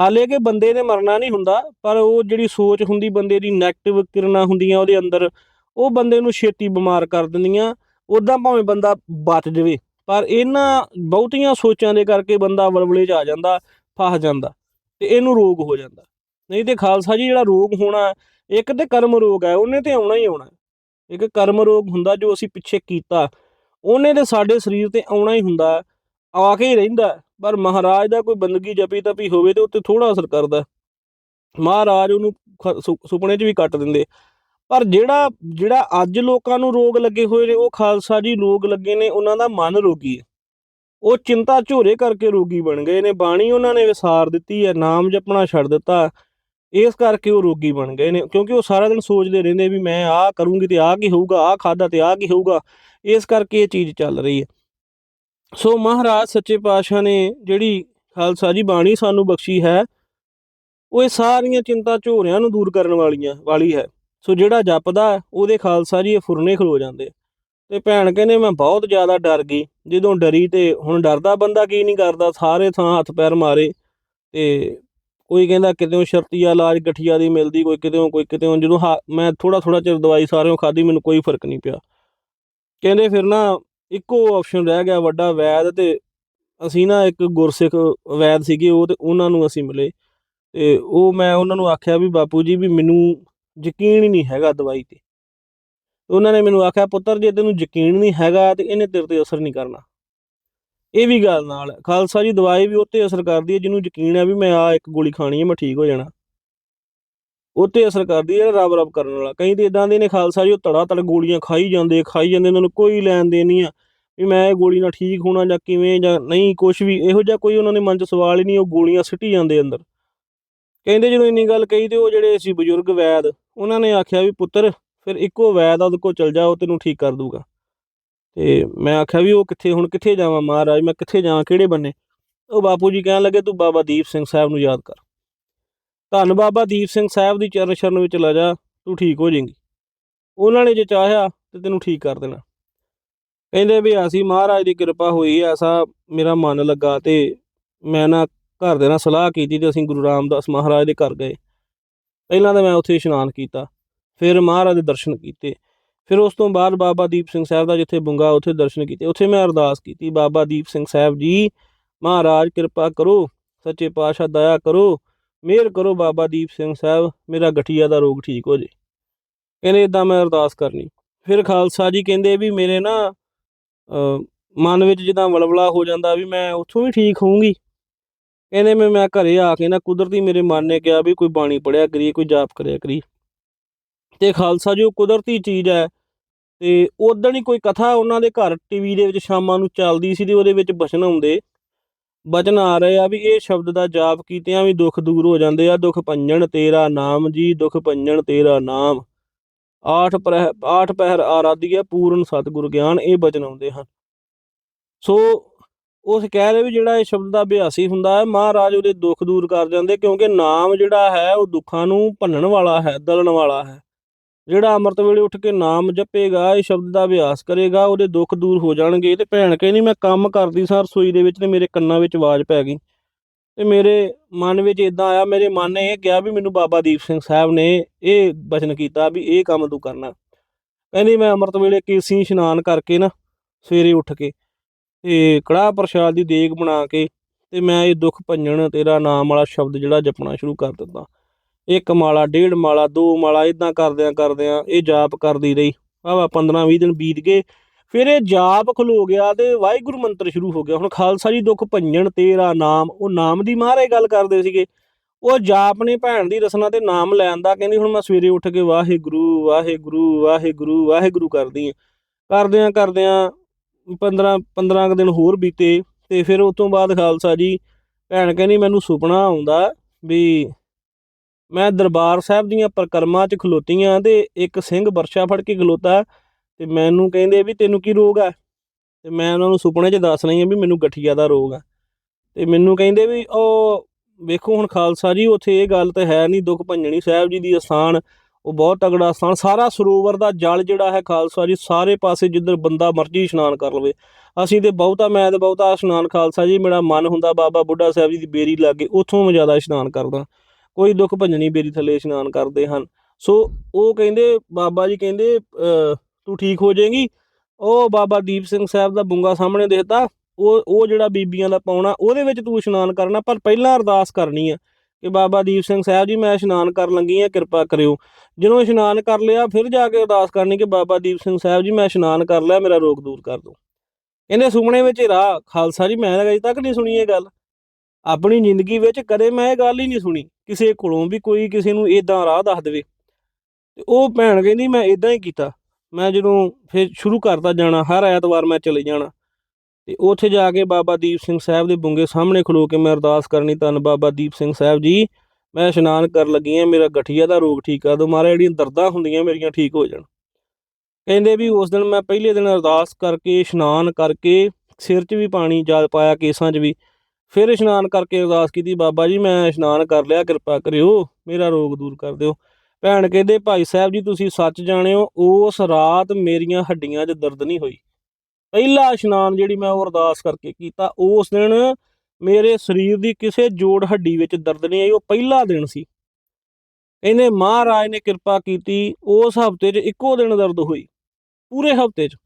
ਹਾਲੇ ਕਿ ਬੰਦੇ ਨੇ ਮਰਨਾ ਨਹੀਂ ਹੁੰਦਾ, ਪਰ ਉਹ ਜਿਹੜੀ ਸੋਚ ਹੁੰਦੀ ਬੰਦੇ ਦੀ 네ਗੇਟਿਵ ਕਿਰਨਾਂ ਹੁੰਦੀਆਂ ਉਹਦੇ ਅੰਦਰ, ਉਹ ਬੰਦੇ ਨੂੰ ਛੇਤੀ ਬਿਮਾਰ ਕਰ ਦਿੰਦੀਆਂ ਉਦਾਂ ਭਾਵੇਂ ਬੰਦਾ ਬਚ ਜਾਵੇ, ਪਰ ਇਹਨਾਂ ਬਹੁਤੀਆਂ ਸੋਚਾਂ ਦੇ ਕਰਕੇ ਬੰਦਾ ਵਲਵਲੇ 'ਚ ਆ ਜਾਂਦਾ, ਫਸ ਜਾਂਦਾ ਤੇ ਇਹਨੂੰ ਰੋਗ ਹੋ ਜਾਂਦਾ। ਨਹੀਂ ਤੇ ਖਾਲਸਾ ਜੀ, ਜਿਹੜਾ ਰੋਗ ਹੋਣਾ, ਇੱਕ ਤੇ ਕਰਮ ਰੋਗ ਹੈ, ਉਹਨੇ ਤੇ ਆਉਣਾ ਹੀ ਆਉਣਾ। ਇੱਕ ਕਰਮ ਰੋਗ ਹੁੰਦਾ ਜੋ ਅਸੀਂ ਪਿੱਛੇ ਕੀਤਾ, ਉਹਨੇ ਤੇ ਸਾਡੇ ਸਰੀਰ ਤੇ ਆਉਣਾ ਹੀ ਹੁੰਦਾ, ਆ ਕੇ ਹੀ ਰਹਿੰਦਾ। ਪਰ ਮਹਾਰਾਜ ਦਾ ਕੋਈ ਬੰਦਗੀ ਜਪੀ ਤਪੀ ਹੋਵੇ ਤੇ ਉੱਤੇ ਥੋੜਾ ਅਸਰ ਕਰਦਾ ਮਹਾਰਾਜ ਉਹਨੂੰ ਸੁ- ਸੁਪਨੇ 'ਚ ਵੀ ਕੱਟ ਦਿੰਦੇ। ਪਰ ਜਿਹੜਾ ਜਿਹੜਾ ਅੱਜ ਲੋਕਾਂ ਨੂੰ ਰੋਗ ਲੱਗੇ ਹੋਏ ਨੇ, ਉਹ ਖਾਲਸਾ ਜੀ ਰੋਗ ਲੱਗੇ ਨੇ, ਉਹਨਾਂ ਦਾ ਮਨ ਰੋਗੀ ਹੈ। ਉਹ ਚਿੰਤਾ ਝੋਰੇ ਕਰਕੇ ਰੋਗੀ ਬਣ ਗਏ ਨੇ, ਬਾਣੀ ਉਹਨਾਂ ਨੇ ਵਿਸਾਰ ਦਿੱਤੀ ਹੈ, ਨਾਮ ਜਪਣਾ ਛੱਡ ਦਿੱਤਾ। ਇਸ ਕਰਕੇ ਉਹ ਰੋਗੀ ਬਣ ਗਏ ਨੇ, ਕਿਉਂਕਿ ਉਹ ਸਾਰਾ ਦਿਨ ਸੋਚਦੇ ਰਹਿੰਦੇ ਵੀ ਮੈਂ ਆਹ ਕਰੂੰਗੀ ਤੇ ਆਹ ਕੀ ਹੋਊਗਾ, ਆਹ ਖਾਦਾ ਤੇ ਆਹ ਕੀ ਹੋਊਗਾ। ਇਸ ਕਰਕੇ ਇਹ ਚੀਜ਼ ਚੱਲ ਰਹੀ ਹੈ। ਸੋ ਮਹਾਰਾਜ ਸੱਚੇ ਪਾਤਸ਼ਾਹ ਨੇ ਜਿਹੜੀ ਖਾਲਸਾ ਜੀ ਬਾਣੀ ਸਾਨੂੰ ਬਖਸ਼ੀ ਹੈ, ਉਹ ਇਹ ਸਾਰੀਆਂ ਚਿੰਤਾ ਝੋਰਿਆਂ ਨੂੰ ਦੂਰ ਕਰਨ ਵਾਲੀਆਂ, ਵਾਲੀ ਹੈ। ਸੋ ਜਿਹੜਾ ਜਪਦਾ ਉਹਦੇ ਖਾਲਸਾ ਜੀ ਇਹ ਫੁਰਨੇ ਖਲੋ ਜਾਂਦੇ। ਤੇ ਭੈਣ ਕਹਿੰਦੇ, ਮੈਂ ਬਹੁਤ ਜ਼ਿਆਦਾ ਡਰ ਗਈ। ਜਦੋਂ ਡਰੀ ਤੇ ਹੁਣ ਡਰਦਾ ਬੰਦਾ ਕੀ ਨਹੀਂ ਕਰਦਾ, ਸਾਰੇ ਥਾਂ ਹੱਥ ਪੈਰ ਮਾਰੇ ਤੇ ਕੋਈ ਕਹਿੰਦਾ ਕਿਤੇੋਂ ਸ਼ਰਤੀਆ ਇਲਾਜ ਗਠੀਆ ਦੀ ਮਿਲਦੀ, ਕੋਈ ਕਿਤੇੋਂ ਕੋਈ ਕਿਤੇੋਂ ਜਦੋਂ ਹਾ- ਮੈਂ ਥੋੜਾ ਥੋੜਾ ਚਿਰ ਦਵਾਈ ਸਾਰਿਆਂ ਖਾਦੀ ਮੈਨੂੰ ਕੋਈ ਫ਼ਰਕ ਨਹੀਂ ਪਿਆ। ਕਹਿੰਦੇ ਫਿਰ ਨਾ ਇੱਕੋ ਆਪਸ਼ਨ ਰਹਿ ਗਿਆ ਵੱਡਾ ਵੈਦ ਤੇ ਅਸੀਂ ਨਾ ਇੱਕ ਗੁਰਸਿੱਖ ਵੈਦ ਸੀਗੇ ਉਹ ਤੇ ਉਹਨਾਂ ਨੂੰ ਅਸੀਂ ਮਿਲੇ ਤੇ ਉਹ ਮੈਂ ਉਹਨਾਂ ਨੂੰ ਆਖਿਆ ਵੀ ਬਾਪੂ ਜੀ ਵੀ ਮੈਨੂੰ ਯਕੀਨ ਹੀ ਨਹੀਂ ਹੈਗਾ ਦਵਾਈ ਤੇ। ਉਹਨਾਂ ਨੇ ਮੈਨੂੰ ਆਖਿਆ, ਪੁੱਤਰ ਜੇ ਤੈਨੂੰ ਯਕੀਨ ਨਹੀਂ ਹੈਗਾ ਤੇ ਇਹਨੇ ਤੇਰੇ ਤੇ ਅਸਰ ਨਹੀਂ ਕਰਨਾ। ਇਹ ਵੀ ਗੱਲ ਨਾਲ, ਖਾਲਸਾ ਜੀ ਦਵਾਈ ਵੀ ਉੱਤੇ ਅਸਰ ਕਰਦੀ ਹੈ, ਜਿਹਨੂੰ ਯਕੀਨ ਹੈ ਵੀ ਮੈਂ ਆ ਇੱਕ ਗੋਲੀ ਖਾਣੀ ਹੈ, ਮੈਂ ਠੀਕ ਹੋ ਜਾਣਾ। ਉੱਤੇ ਅਸਰ ਕਰਦੀ ਹੈ ਰੱਬ ਰੱਬ ਕਰਨ ਵਾਲਾ। ਕਈ ਤੇ ਇਦਾਂ ਦੇ ਨੇ ਖਾਲਸਾ ਜੀ, ਉਹ ਤੜਾ ਤੜ ਗੋਲੀਆਂ ਖਾਈ ਜਾਂਦੇ ਖਾਈ ਜਾਂਦੇ ਉਹਨਾਂ ਨੂੰ ਕੋਈ ਲੈਣ ਦੇਣ ਨਹੀਂ ਆ ਵੀ ਮੈਂ ਇਹ ਗੋਲੀ ਨਾਲ ਠੀਕ ਹੋਣਾ ਜਾਂ ਕਿਵੇਂ ਜਾਂ ਨਹੀਂ ਕੁਝ ਵੀ, ਇਹੋ ਜਿਹਾ ਕੋਈ ਉਹਨਾਂ ਦੇ ਮਨ 'ਚ ਸਵਾਲ ਹੀ ਨਹੀਂ, ਉਹ ਗੋਲੀਆਂ ਸਿੱਟੀ ਜਾਂਦੇ ਅੰਦਰ। ਕਹਿੰਦੇ ਜਦੋਂ ਇੰਨੀ ਗੱਲ ਕਹੀ ਤੇ ਉਹ ਜਿਹੜੇ ਸੀ ਬਜ਼ੁਰਗ ਵੈਦ, ਉਹਨਾਂ ਨੇ ਆਖਿਆ ਵੀ ਪੁੱਤਰ, ਫਿਰ ਇੱਕੋ ਵੈਦ ਆ, ਉਹਦੇ ਕੋਲ ਚਲ ਜਾ, ਉਹ ਤੈਨੂੰ ਠੀਕ ਕਰ ਦੂਗਾ। ਤੇ ਮੈਂ ਆਖਿਆ ਵੀ ਉਹ ਕਿੱਥੇ, ਹੁਣ ਕਿੱਥੇ ਜਾਵਾਂ ਮਹਾਰਾਜ, ਮੈਂ ਕਿੱਥੇ ਜਾਵਾਂ, ਕਿਹੜੇ ਬੰਨੇ? ਉਹ ਬਾਪੂ ਜੀ ਕਹਿਣ ਲੱਗੇ, ਤੂੰ ਬਾਬਾ ਦੀਪ ਸਿੰਘ ਸਾਹਿਬ ਨੂੰ ਯਾਦ ਕਰ। ਧੰਨ ਬਾਬਾ ਦੀਪ ਸਿੰਘ ਸਾਹਿਬ ਦੀ ਚਰਨ ਸ਼ਰਨ ਵਿੱਚ ਲੈ ਜਾ, ਤੂੰ ਠੀਕ ਹੋ ਜਾਏਗੀ। ਉਹਨਾਂ ਨੇ ਜੇ ਚਾਹਿਆ ਤੇ ਤੈਨੂੰ ਠੀਕ ਕਰ ਦੇਣਾ। ਕਹਿੰਦੇ ਵੀ ਅਸੀਂ ਮਹਾਰਾਜ ਦੀ ਕਿਰਪਾ ਹੋਈ ਐਸਾ ਮੇਰਾ ਮਨ ਲੱਗਾ ਤੇ ਮੈਂ ਨਾ ਘਰ ਦੇ ਨਾਲ ਸਲਾਹ ਕੀਤੀ ਤੇ ਅਸੀਂ ਗੁਰੂ ਰਾਮਦਾਸ ਮਹਾਰਾਜ ਦੇ ਘਰ ਗਏ। ਪਹਿਲਾਂ ਤਾਂ ਮੈਂ ਉੱਥੇ ਇਸ਼ਨਾਨ ਕੀਤਾ, ਫਿਰ ਮਹਾਰਾਜ ਦੇ ਦਰਸ਼ਨ ਕੀਤੇ, ਫਿਰ ਉਸ ਤੋਂ ਬਾਅਦ ਬਾਬਾ ਦੀਪ ਸਿੰਘ ਸਾਹਿਬ ਦਾ ਜਿੱਥੇ ਬੁੰਗਾ ਉੱਥੇ ਦਰਸ਼ਨ ਕੀਤੇ, ਉੱਥੇ ਮੈਂ ਅਰਦਾਸ ਕੀਤੀ, ਬਾਬਾ ਦੀਪ ਸਿੰਘ ਸਾਹਿਬ ਜੀ, ਮਹਾਰਾਜ ਕਿਰਪਾ ਕਰੋ, ਸੱਚੇ ਪਾਤਸ਼ਾਹ ਦਇਆ ਕਰੋ ਮਿਹਰ ਕਰੋ ਬਾਬਾ ਦੀਪ ਸਿੰਘ ਸਾਹਿਬ, ਮੇਰਾ ਗਠੀਆ ਦਾ ਰੋਗ ਠੀਕ ਹੋ ਜੇ। ਕਹਿੰਦੇ ਇਦਾਂ ਮੈਂ ਅਰਦਾਸ ਕਰਨੀ। ਫਿਰ ਖਾਲਸਾ ਜੀ ਕਹਿੰਦੇ ਵੀ ਮੇਰੇ ਨਾ ਮਨ ਵਿੱਚ ਜਿੱਦਾਂ ਵਲਵਲਾ ਹੋ ਜਾਂਦਾ ਵੀ ਮੈਂ ਉੱਥੋਂ ਵੀ ਠੀਕ ਹੋਊਂਗੀ। ਕਹਿੰਦੇ ਮੈਂ ਮੈਂ ਘਰੇ ਆ ਕੇ ਨਾ ਕੁਦਰਤੀ ਮੇਰੇ ਮਨ ਨੇ ਕਿਹਾ ਵੀ ਕੋਈ ਬਾਣੀ ਪੜਿਆ ਕਰੀਏ, ਕੋਈ ਜਾਪ ਕਰਿਆ ਕਰੀ ਤੇ ਖਾਲਸਾ ਜੀ ਉਹ ਕੁਦਰਤੀ ਚੀਜ਼ ਹੈ ਤੇ ਉਦੋਂ ਹੀ ਕੋਈ ਕਥਾ ਉਹਨਾਂ ਦੇ ਘਰ ਟੀਵੀ ਦੇ ਵਿੱਚ ਸ਼ਾਮਾਂ ਨੂੰ ਚੱਲਦੀ ਸੀ ਤੇ ਉਹਦੇ ਵਿੱਚ ਬਚਨ ਆਉਂਦੇ। ਬਚਨ ਆ ਰਹੇ ਆ ਵੀ ਇਹ ਸ਼ਬਦ ਦਾ ਜਾਪ ਕੀਤਿਆਂ ਵੀ ਦੁੱਖ ਦੂਰ ਹੋ ਜਾਂਦੇ ਆ, ਦੁੱਖ ਭੰਜਨ ਤੇਰਾ ਨਾਮ ਜੀ, ਦੁੱਖ ਭੰਜਨ ਤੇਰਾ ਨਾਮ। ਆਠ ਪ੍ਰਹਿ, ਆਠ ਪਹਿਰ ਆਰਾਧੀਆ ਪੂਰਨ ਸਤਿਗੁਰ ਗਿਆਨ, ਇਹ ਬਚਨ ਆਉਂਦੇ ਹਨ। ਸੋ ਉਸ ਕਹਿ ਰਹੇ ਵੀ ਜਿਹੜਾ ਇਹ ਸ਼ਬਦ ਦਾ ਅਭਿਆਸੀ ਹੁੰਦਾ ਹੈ, ਮਹਾਰਾਜ ਉਹਦੇ ਦੁੱਖ ਦੂਰ ਕਰ ਜਾਂਦੇ ਕਿਉਂਕਿ ਨਾਮ ਜਿਹੜਾ ਹੈ ਉਹ ਦੁੱਖਾਂ ਨੂੰ ਭੰਨਣ ਵਾਲਾ ਹੈ, ਦਲਣ ਵਾਲਾ ਹੈ। ਜਿਹੜਾ ਅੰਮ੍ਰਿਤ ਵੇਲੇ ਉੱਠ ਕੇ ਨਾਮ ਜਪੇਗਾ, ਇਹ ਸ਼ਬਦ ਦਾ ਅਭਿਆਸ ਕਰੇਗਾ, ਉਹਦੇ ਦੁੱਖ ਦੂਰ ਹੋ ਜਾਣਗੇ। ਤੇ ਭੈਣ ਕਹਿੰਦੀ, ਮੈਂ ਕੰਮ ਕਰਦੀ ਸਾਂ, ਰਸੋਈ ਦੇ ਵਿੱਚ ਤੇ ਮੇਰੇ ਕੰਨਾਂ ਵਿੱਚ ਆਵਾਜ਼ ਪੈ ਗਈ। ਤੇ ਮੇਰੇ ਮਨ ਵਿੱਚ ਇਦਾਂ ਆਇਆ, ਮੇਰੇ ਮਨ ਨੇ ਇਹ ਕਿਹਾ ਵੀ ਮੈਨੂੰ ਬਾਬਾ ਦੀਪ ਸਿੰਘ ਸਾਹਿਬ ਨੇ ਇਹ ਬਚਨ ਕੀਤਾ ਵੀ ਇਹ ਕੰਮ ਤੂੰ ਕਰਨਾ। ਕਹਿੰਦੀ, ਮੈਂ ਅੰਮ੍ਰਿਤ ਵੇਲੇ ਕੇਸੀ ਇਸ਼ਨਾਨ ਕਰਕੇ ਨਾ ਸਵੇਰੇ ਉੱਠ ਕੇ ਤੇ ਕੜਾਹ ਪ੍ਰਸ਼ਾਦ ਦੀ ਦੇਗ ਬਣਾ ਕੇ ਤੇ ਮੈਂ ਇਹ ਦੁੱਖ ਭੰਜਨ ਤੇਰਾ ਨਾਮ ਵਾਲਾ ਸ਼ਬਦ ਜਿਹੜਾ ਜਪਣਾ ਸ਼ੁਰੂ ਕਰ ਦਿੱਤਾ। ਇੱਕ ਮਾਲਾ, ਡੇਢ ਮਾਲਾ, ਦੋ ਮਾਲਾ ਇਦਾਂ ਕਰਦਿਆਂ ਕਰਦਿਆਂ ਇਹ ਜਾਪ ਕਰਦੀ ਰਹੀ। ਆਵਾ 15 20 ਦਿਨ ਬੀਤ ਗਏ, ਫਿਰ ਇਹ ਜਾਪ ਖਲੋ ਗਿਆ ਤੇ ਵਾਹਿਗੁਰੂ ਮੰਤਰ ਸ਼ੁਰੂ ਹੋ ਗਿਆ। ਹੁਣ ਖਾਲਸਾ ਜੀ ਦੁੱਖ ਭੰਜਨ ਤੇਰਾ ਨਾਮ, ਉਹ ਨਾਮ ਦੀ ਮਹਾਰਾਜ ਗੱਲ ਕਰਦੇ ਸੀਗੇ। ਉਹ ਜਾਪ ਨੇ ਭੈਣ ਦੀ ਰਸਨਾ ਤੇ ਨਾਮ ਲੈਣ ਦਾ ਕਹਿੰਦੀ, ਹੁਣ ਮੈਂ ਸਵੇਰੇ ਉੱਠ ਕੇ ਵਾਹਿਗੁਰੂ ਵਾਹਿਗੁਰੂ ਵਾਹਿਗੁਰੂ ਵਾਹਿਗੁਰੂ ਕਰਦੀ ਆ। ਕਰਦਿਆਂ ਕਰਦਿਆਂ 15 15 ਕੁ ਦਿਨ ਹੋਰ ਬੀਤੇ ਤੇ ਫਿਰ ਉਸ ਤੋਂ ਬਾਅਦ ਖਾਲਸਾ ਜੀ ਭੈਣ ਕਹਿੰਦੀ, ਮੈਨੂੰ ਸੁਪਨਾ ਆਉਂਦਾ ਵੀ ਮੈਂ ਦਰਬਾਰ ਸਾਹਿਬ ਦੀਆਂ ਪ੍ਰਕਰਮਾਂ 'ਚ ਖਲੋਤੀਆਂ ਤੇ ਇੱਕ ਸਿੰਘ ਵਰਸ਼ਾ ਫੜ ਕੇ ਖਲੋਤਾ ਤੇ ਮੈਨੂੰ ਕਹਿੰਦੇ ਵੀ ਤੈਨੂੰ ਕੀ ਰੋਗ ਆ? ਤੇ ਮੈਂ ਉਹਨਾਂ ਨੂੰ ਸੁਪਨੇ 'ਚ ਦੱਸ ਰਹੀ ਆ ਵੀ ਮੈਨੂੰ ਗਠੀਆ ਦਾ ਰੋਗ ਆ। ਤੇ ਮੈਨੂੰ ਕਹਿੰਦੇ ਵੀ ਉਹ ਵੇਖੋ ਹੁਣ ਖਾਲਸਾ ਜੀ, ਉੱਥੇ ਇਹ ਗੱਲ ਤਾਂ ਹੈ ਨਹੀਂ, ਦੁੱਖ ਭੰਜਣੀ ਸਾਹਿਬ ਜੀ ਦੀ ਅਸਥਾਨ ਉਹ ਬਹੁਤ ਤਗੜਾ ਸਥਾਨ ਸਾਰਾ ਸਰੋਵਰ ਦਾ ਜਲ ਜਿਹੜਾ ਹੈ ਖਾਲਸਾ ਜੀ, ਸਾਰੇ ਪਾਸੇ ਜਿੱਧਰ ਬੰਦਾ ਮਰਜ਼ੀ ਇਸ਼ਨਾਨ ਕਰ ਲਵੇ। ਅਸੀਂ ਤੇ ਬਹੁਤਾ, ਮੈਂ ਤੇ ਬਹੁਤਾ ਇਸ਼ਨਾਨ ਖਾਲਸਾ ਜੀ, ਮੇਰਾ ਮਨ ਹੁੰਦਾ ਬਾਬਾ ਬੁੱਢਾ ਸਾਹਿਬ ਜੀ ਦੀ ਬੇਰੀ ਲਾਗੇ, ਉੱਥੋਂ ਮੈਂ ਜ਼ਿਆਦਾ ਇਸ਼ਨਾਨ ਕਰਦਾ। ਕੋਈ ਦੁੱਖ ਭੰਜਣੀ ਬੇਰੀ ਥੱਲੇ ਇਸ਼ਨਾਨ ਕਰਦੇ ਹਨ। ਸੋ ਉਹ ਕਹਿੰਦੇ ਬਾਬਾ ਜੀ ਕਹਿੰਦੇ ਅਹ, ਤੂੰ ਠੀਕ ਹੋ ਜਾਏਗੀ। ਉਹ ਬਾਬਾ ਦੀਪ ਸਿੰਘ ਸਾਹਿਬ ਦਾ ਬੁੰਗਾ ਸਾਹਮਣੇ ਦੇਖਦਾ ਉਹ ਉਹ ਜਿਹੜਾ ਬੀਬੀਆਂ ਦਾ ਪਾਉਣਾ ਉਹਦੇ ਵਿੱਚ ਤੂੰ ਇਸ਼ਨਾਨ ਕਰਨਾ ਪਰ ਪਹਿਲਾਂ ਅਰਦਾਸ ਕਰਨੀ ਆ ਕਿ ਬਾਬਾ ਦੀਪ ਸਿੰਘ ਸਾਹਿਬ ਜੀ ਮੈਂ ਇਸ਼ਨਾਨ ਕਰਨ ਲੱਗੀ ਆ ਕਿਰਪਾ ਕਰਿਓ। ਜਦੋਂ ਇਸ਼ਨਾਨ ਕਰ ਲਿਆ ਫਿਰ ਜਾ ਕੇ ਅਰਦਾਸ ਕਰਨੀ ਕਿ ਬਾਬਾ ਦੀਪ ਸਿੰਘ ਸਾਹਿਬ ਜੀ ਮੈਂ ਇਸ਼ਨਾਨ ਕਰ ਲਿਆ ਮੇਰਾ ਰੋਗ ਦੂਰ ਕਰ ਦਿਓ। ਇਹਨੇ ਸੁਪਨੇ ਵਿੱਚ ਰਾਹ ਖਾਲਸਾ ਜੀ ਮੈਂ ਤਾਂ ਅਜੇ ਤੱਕ ਨਹੀਂ ਸੁਣੀ ਇਹ ਗੱਲ। ਆਪਣੀ ਜ਼ਿੰਦਗੀ ਵਿੱਚ ਕਦੇ ਮੈਂ ਇਹ ਗੱਲ ਹੀ ਨਹੀਂ ਸੁਣੀ, ਕਿਸੇ ਕੋਲੋਂ ਵੀ ਕੋਈ ਕਿਸੇ ਨੂੰ ਇਦਾਂ ਰਾਹ ਦੱਸ ਦੇਵੇ। ਤੇ ਉਹ ਭੈਣ ਕਹਿੰਦੀ, ਮੈਂ ਇਦਾਂ ਹੀ ਕੀਤਾ। ਮੈਂ ਜਦੋਂ ਫਿਰ ਸ਼ੁਰੂ ਕਰਤਾ ਜਾਣਾ, ਹਰ ਐਤਵਾਰ ਮੈਂ ਚਲੇ ਜਾਣਾ। ਤੇ ਉੱਥੇ ਜਾ ਕੇ ਬਾਬਾ ਦੀਪ ਸਿੰਘ ਸਾਹਿਬ ਦੇ ਬੁੰਗੇ ਸਾਹਮਣੇ ਖਲੋ ਕੇ ਮੈਂ ਅਰਦਾਸ ਕਰਨੀ, ਧੰਨ ਬਾਬਾ ਦੀਪ ਸਿੰਘ ਸਾਹਿਬ ਜੀ, ਮੈਂ ਇਸ਼ਨਾਨ ਕਰਨ ਲੱਗੀ ਆ ਮੇਰਾ ਗਠੀਆ ਦਾ ਰੋਗ ਠੀਕ ਆ ਦਿਓ। ਮਾਰੇ ਜਿਹੜੀਆਂ ਦਰਦਾਂ ਹੁੰਦੀਆਂ ਮੇਰੀਆਂ ਠੀਕ ਹੋ ਜਾਣ। ਕਹਿੰਦੇ ਵੀ ਉਸ ਦਿਨ ਮੈਂ ਪਹਿਲੇ ਦਿਨ ਅਰਦਾਸ ਕਰਕੇ, ਇਸ਼ਨਾਨ ਕਰਕੇ ਸਿਰ 'ਚ ਵੀ ਪਾਣੀ ਜਲ ਪਾਇਆ, ਕੇਸਾਂ 'ਚ ਵੀ। ਫਿਰ ਇਸ਼ਨਾਨ ਕਰਕੇ ਅਰਦਾਸ ਕੀਤੀ, ਬਾਬਾ ਜੀ, ਮੈਂ ਇਸ਼ਨਾਨ ਕਰ ਲਿਆ, ਕਿਰਪਾ ਕਰਿਓ, ਮੇਰਾ ਰੋਗ ਦੂਰ ਕਰ ਦਿਓ। ਭੈਣ ਕਹਿੰਦੇ, ਭਾਈ ਸਾਹਿਬ ਜੀ, ਤੁਸੀਂ ਸੱਚ ਜਾਣਿਓ, ਉਸ ਰਾਤ ਮੇਰੀਆਂ ਹੱਡੀਆਂ 'ਚ ਦਰਦ ਨਹੀਂ ਹੋਈ। ਪਹਿਲਾ ਇਸ਼ਨਾਨ ਜਿਹੜੀ ਮੈਂ ਉਹ ਅਰਦਾਸ ਕਰਕੇ ਕੀਤਾ, ਉਸ ਦਿਨ ਮੇਰੇ ਸਰੀਰ ਦੀ ਕਿਸੇ ਜੋੜ ਹੱਡੀ ਵਿੱਚ ਦਰਦ ਨਹੀਂ ਆਈ, ਉਹ ਪਹਿਲਾ ਦਿਨ ਸੀ। ਇਹਨੇ ਮਹਾਰਾਜ ਨੇ ਕਿਰਪਾ ਕੀਤੀ, ਉਸ ਹਫ਼ਤੇ 'ਚ ਇੱਕੋ ਦਿਨ ਦਰਦ ਹੋਈ, ਪੂਰੇ ਹਫ਼ਤੇ 'ਚ।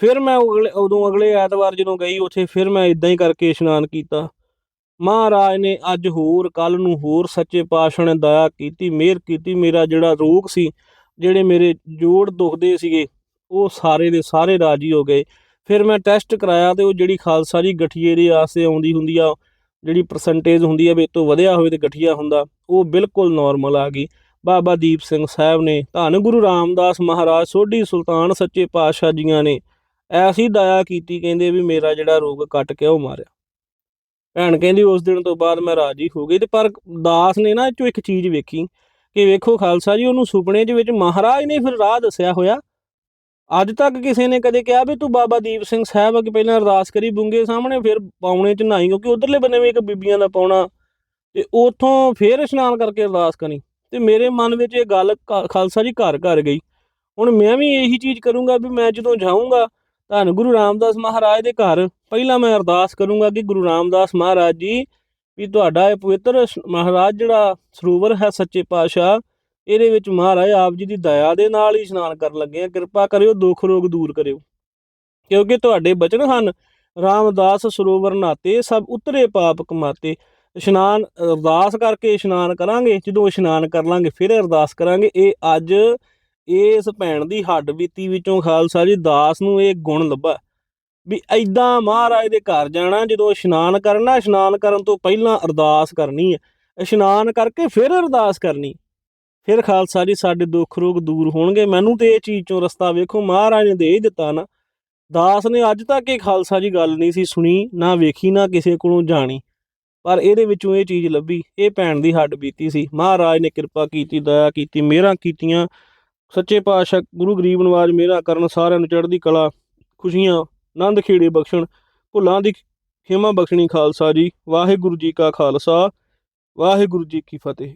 ਫਿਰ ਮੈਂ ਅਗਲੇ ਉਦੋਂ ਅਗਲੇ ਐਤਵਾਰ ਜਦੋਂ ਗਈ ਉੱਥੇ, ਫਿਰ ਮੈਂ ਇਦਾਂ ਹੀ ਕਰਕੇ ਇਸ਼ਨਾਨ ਕੀਤਾ। ਮਹਾਰਾਜ ਨੇ ਅੱਜ ਹੋਰ ਕੱਲ ਨੂੰ ਹੋਰ ਸੱਚੇ ਪਾਤਸ਼ਾਹ ਨੇ ਦਇਆ ਕੀਤੀ, ਮਿਹਰ ਕੀਤੀ। ਮੇਰਾ ਜਿਹੜਾ ਰੋਗ ਸੀ, ਜਿਹੜੇ ਮੇਰੇ ਜੋੜ ਦੁਖਦੇ ਸੀਗੇ, ਉਹ ਸਾਰੇ ਦੇ ਸਾਰੇ ਰਾਜੀ ਹੋ ਗਏ। ਫਿਰ ਮੈਂ ਟੈਸਟ ਕਰਾਇਆ ਤੇ ਉਹ ਜਿਹੜੀ ਖਾਲਸਾ ਜੀ ਗਠੀਏ ਦੇ ਆਸੇ ਆਉਂਦੀ ਹੁੰਦੀ ਆ, ਜਿਹੜੀ ਪਰਸੈਂਟੇਜ ਹੁੰਦੀ ਆ ਵੀ ਇਹ ਤੋਂ ਵਧਿਆ ਹੋਵੇ ਤੇ ਗਠੀਆ ਹੁੰਦਾ, ਉਹ ਬਿਲਕੁਲ ਨਾਰਮਲ ਆ ਗਈ। ਬਾਬਾ ਦੀਪ ਸਿੰਘ ਸਾਹਿਬ ਨੇ ਧੰਨ ਗੁਰੂ ਰਾਮਦਾਸ ਮਹਾਰਾਜ, ਸੋਢੀ ਸੁਲਤਾਨ ਸੱਚੇ ਪਾਤਸ਼ਾਹ ਜੀਆਂ ਨੇ ਐਸੀ ਦਇਆ ਕੀਤੀ, ਕਹਿੰਦੇ ਵੀ ਮੇਰਾ ਜਿਹੜਾ ਰੋਗ ਕੱਟ ਕੇ ਉਹ ਮਾਰਿਆ। ਭੈਣ ਕਹਿੰਦੀ ਉਸ ਦਿਨ ਤੋਂ ਬਾਅਦ ਮੈਂ ਰਾਜੀ ਹੋ ਗਈ ਤੇ ਪਰ ਦਾਸ ਨੇ ਨਾ ਇਹ ਚੋਂ ਇੱਕ ਚੀਜ਼ ਵੇਖੀ ਕਿ ਵੇਖੋ ਖਾਲਸਾ ਜੀ, ਉਹਨੂੰ ਸੁਪਨੇ ਦੇ ਵਿੱਚ ਮਹਾਰਾਜ ਨੇ ਫਿਰ ਰਾਹ ਦੱਸਿਆ ਹੋਇਆ। ਅੱਜ ਤੱਕ ਕਿਸੇ ਨੇ ਕਦੇ ਕਿਹਾ ਵੀ ਤੂੰ ਬਾਬਾ ਦੀਪ ਸਿੰਘ ਸਾਹਿਬ ਅੱਗੇ ਪਹਿਲਾਂ ਅਰਦਾਸ ਕਰੀ ਬੁੰਗੇ ਸਾਹਮਣੇ, ਫਿਰ ਪਾਉਣੇ ਚ ਨਹਾਈ, ਕਿਉਂਕਿ ਉਧਰਲੇ ਬੰਨੇ ਵੀ ਇੱਕ ਬੀਬੀਆਂ ਦਾ ਪਾਉਣਾ ਤੇ ਉਥੋਂ ਫਿਰ ਇਸ਼ਨਾਨ ਕਰਕੇ ਅਰਦਾਸ ਕਰੀ। ਤੇ ਮੇਰੇ ਮਨ ਵਿੱਚ ਇਹ ਗੱਲ ਖਾ- ਖਾਲਸਾ ਜੀ ਘਰ ਘਰ ਗਈ। ਹੁਣ ਮੈਂ ਵੀ ਇਹੀ ਚੀਜ਼ ਕਰੂੰਗਾ ਵੀ ਮੈਂ ਜਦੋਂ ਜਾਊਂਗਾ ਧੰਨ ਗੁਰੂ ਰਾਮਦਾਸ ਮਹਾਰਾਜ ਦੇ ਘਰ। ਪਹਿਲਾਂ ਮੈਂ ਅਰਦਾਸ ਕਰੂੰਗਾ ਕਿ ਗੁਰੂ ਰਾਮਦਾਸ ਮਹਾਰਾਜ ਜੀ ਵੀ ਤੁਹਾਡਾ ਇਹ ਪਵਿੱਤਰ ਮਹਾਰਾਜ ਜਿਹੜਾ ਸਰੋਵਰ ਹੈ ਸੱਚੇ ਪਾਤਸ਼ਾਹ, ਇਹਦੇ ਵਿੱਚ ਮਹਾਰਾਜ ਆਪ ਜੀ ਦੀ ਦਇਆ ਦੇ ਨਾਲ ਹੀ ਇਸ਼ਨਾਨ ਕਰਨ ਲੱਗੇ ਆ। ਕਿਰਪਾ ਕਰਿਓ, ਦੁੱਖ ਰੋਗ ਦੂਰ ਕਰਿਓ। ਕਿਉਂਕਿ ਤੁਹਾਡੇ ਬਚਨ ਹਨ, ਰਾਮਦਾਸ ਸਰੋਵਰ ਨਾਤੇ, ਸਭ ਉਤਰੇ ਪਾਪ ਕਮਾਤੇ। ਇਸ਼ਨਾਨ, ਅਰਦਾਸ ਕਰਕੇ ਇਸ਼ਨਾਨ ਕਰਾਂਗੇ, ਜਦੋਂ ਇਸ਼ਨਾਨ ਕਰ ਲਾਂਗੇ, ਫਿਰ ਅਰਦਾਸ ਕਰਾਂਗੇ। ਇਹ ਅੱਜ ਇਸ ਭੈਣ ਦੀ ਹੱਡ ਬੀਤੀ ਵਿੱਚੋਂ ਖਾਲਸਾ ਜੀ ਦਾਸ ਨੂੰ ਇਹ ਗੁਣ ਲੱਭਾ ਵੀ ਐਦਾਂ ਮਹਾਰਾਜ ਦੇ ਘਰ ਜਾਣਾ, ਜਦੋਂ ਇਸ਼ਨਾਨ ਕਰਨਾ, ਇਸ਼ਨਾਨ ਕਰਨ ਤੋਂ ਪਹਿਲਾਂ ਅਰਦਾਸ ਕਰਨੀ ਹੈ ਇਸ਼ਨਾਨ ਕਰਕੇ ਫਿਰ ਅਰਦਾਸ ਕਰਨੀ। ਫਿਰ ਖਾਲਸਾ ਜੀ ਸਾਡੇ ਦੁੱਖ ਰੋਗ ਦੂਰ ਹੋਣਗੇ। ਮੈਨੂੰ ਤੇ ਇਹ ਚੀਜ਼ ਚੋਂ ਰਸਤਾ ਵੇਖੋ, ਮਹਾਰਾਜ ਨੇ ਦੇ ਹੀ ਦਿੱਤਾ ਨਾ। ਦਾਸ ਨੇ ਅੱਜ ਤੱਕ ਇਹ ਖਾਲਸਾ ਜੀ ਗੱਲ ਨਹੀਂ ਸੀ ਸੁਣੀ, ਨਾ ਵੇਖੀ, ਨਾ ਕਿਸੇ ਕੋਲੋਂ ਜਾਣੀ। ਪਰ ਇਹਦੇ ਵਿੱਚੋਂ ਇਹ ਚੀਜ਼ ਲੱਭੀ। ਇਹ ਭੈਣ ਦੀ ਹੱਡ ਬੀਤੀ ਸੀ। ਮਹਾਰਾਜ ਨੇ ਕਿਰਪਾ ਕੀਤੀ, ਦਇਆ ਕੀਤੀ, ਮਿਹਰਾਂ ਕੀਤੀਆਂ। ਸੱਚੇ ਪਾਤਸ਼ਾਹ ਗੁਰੂ ਗਰੀਬ ਨਵਾਜ ਮੇਰਾ ਕਰਨ ਸਾਰਿਆਂ ਨੂੰ ਚੜ੍ਹਦੀ ਕਲਾ, ਖੁਸ਼ੀਆਂ, ਆਨੰਦ ਖੇੜੇ ਬਖਸ਼ਣ, ਭੁੱਲਾਂ ਦੀ ਖਿਮਾ ਬਖਸ਼ਣੀ ਖਾਲਸਾ ਜੀ, ਵਾਹਿਗੁਰੂ ਜੀ ਕਾ ਖਾਲਸਾ, ਵਾਹਿਗੁਰੂ ਜੀ ਕੀ ਫਤਿਹ।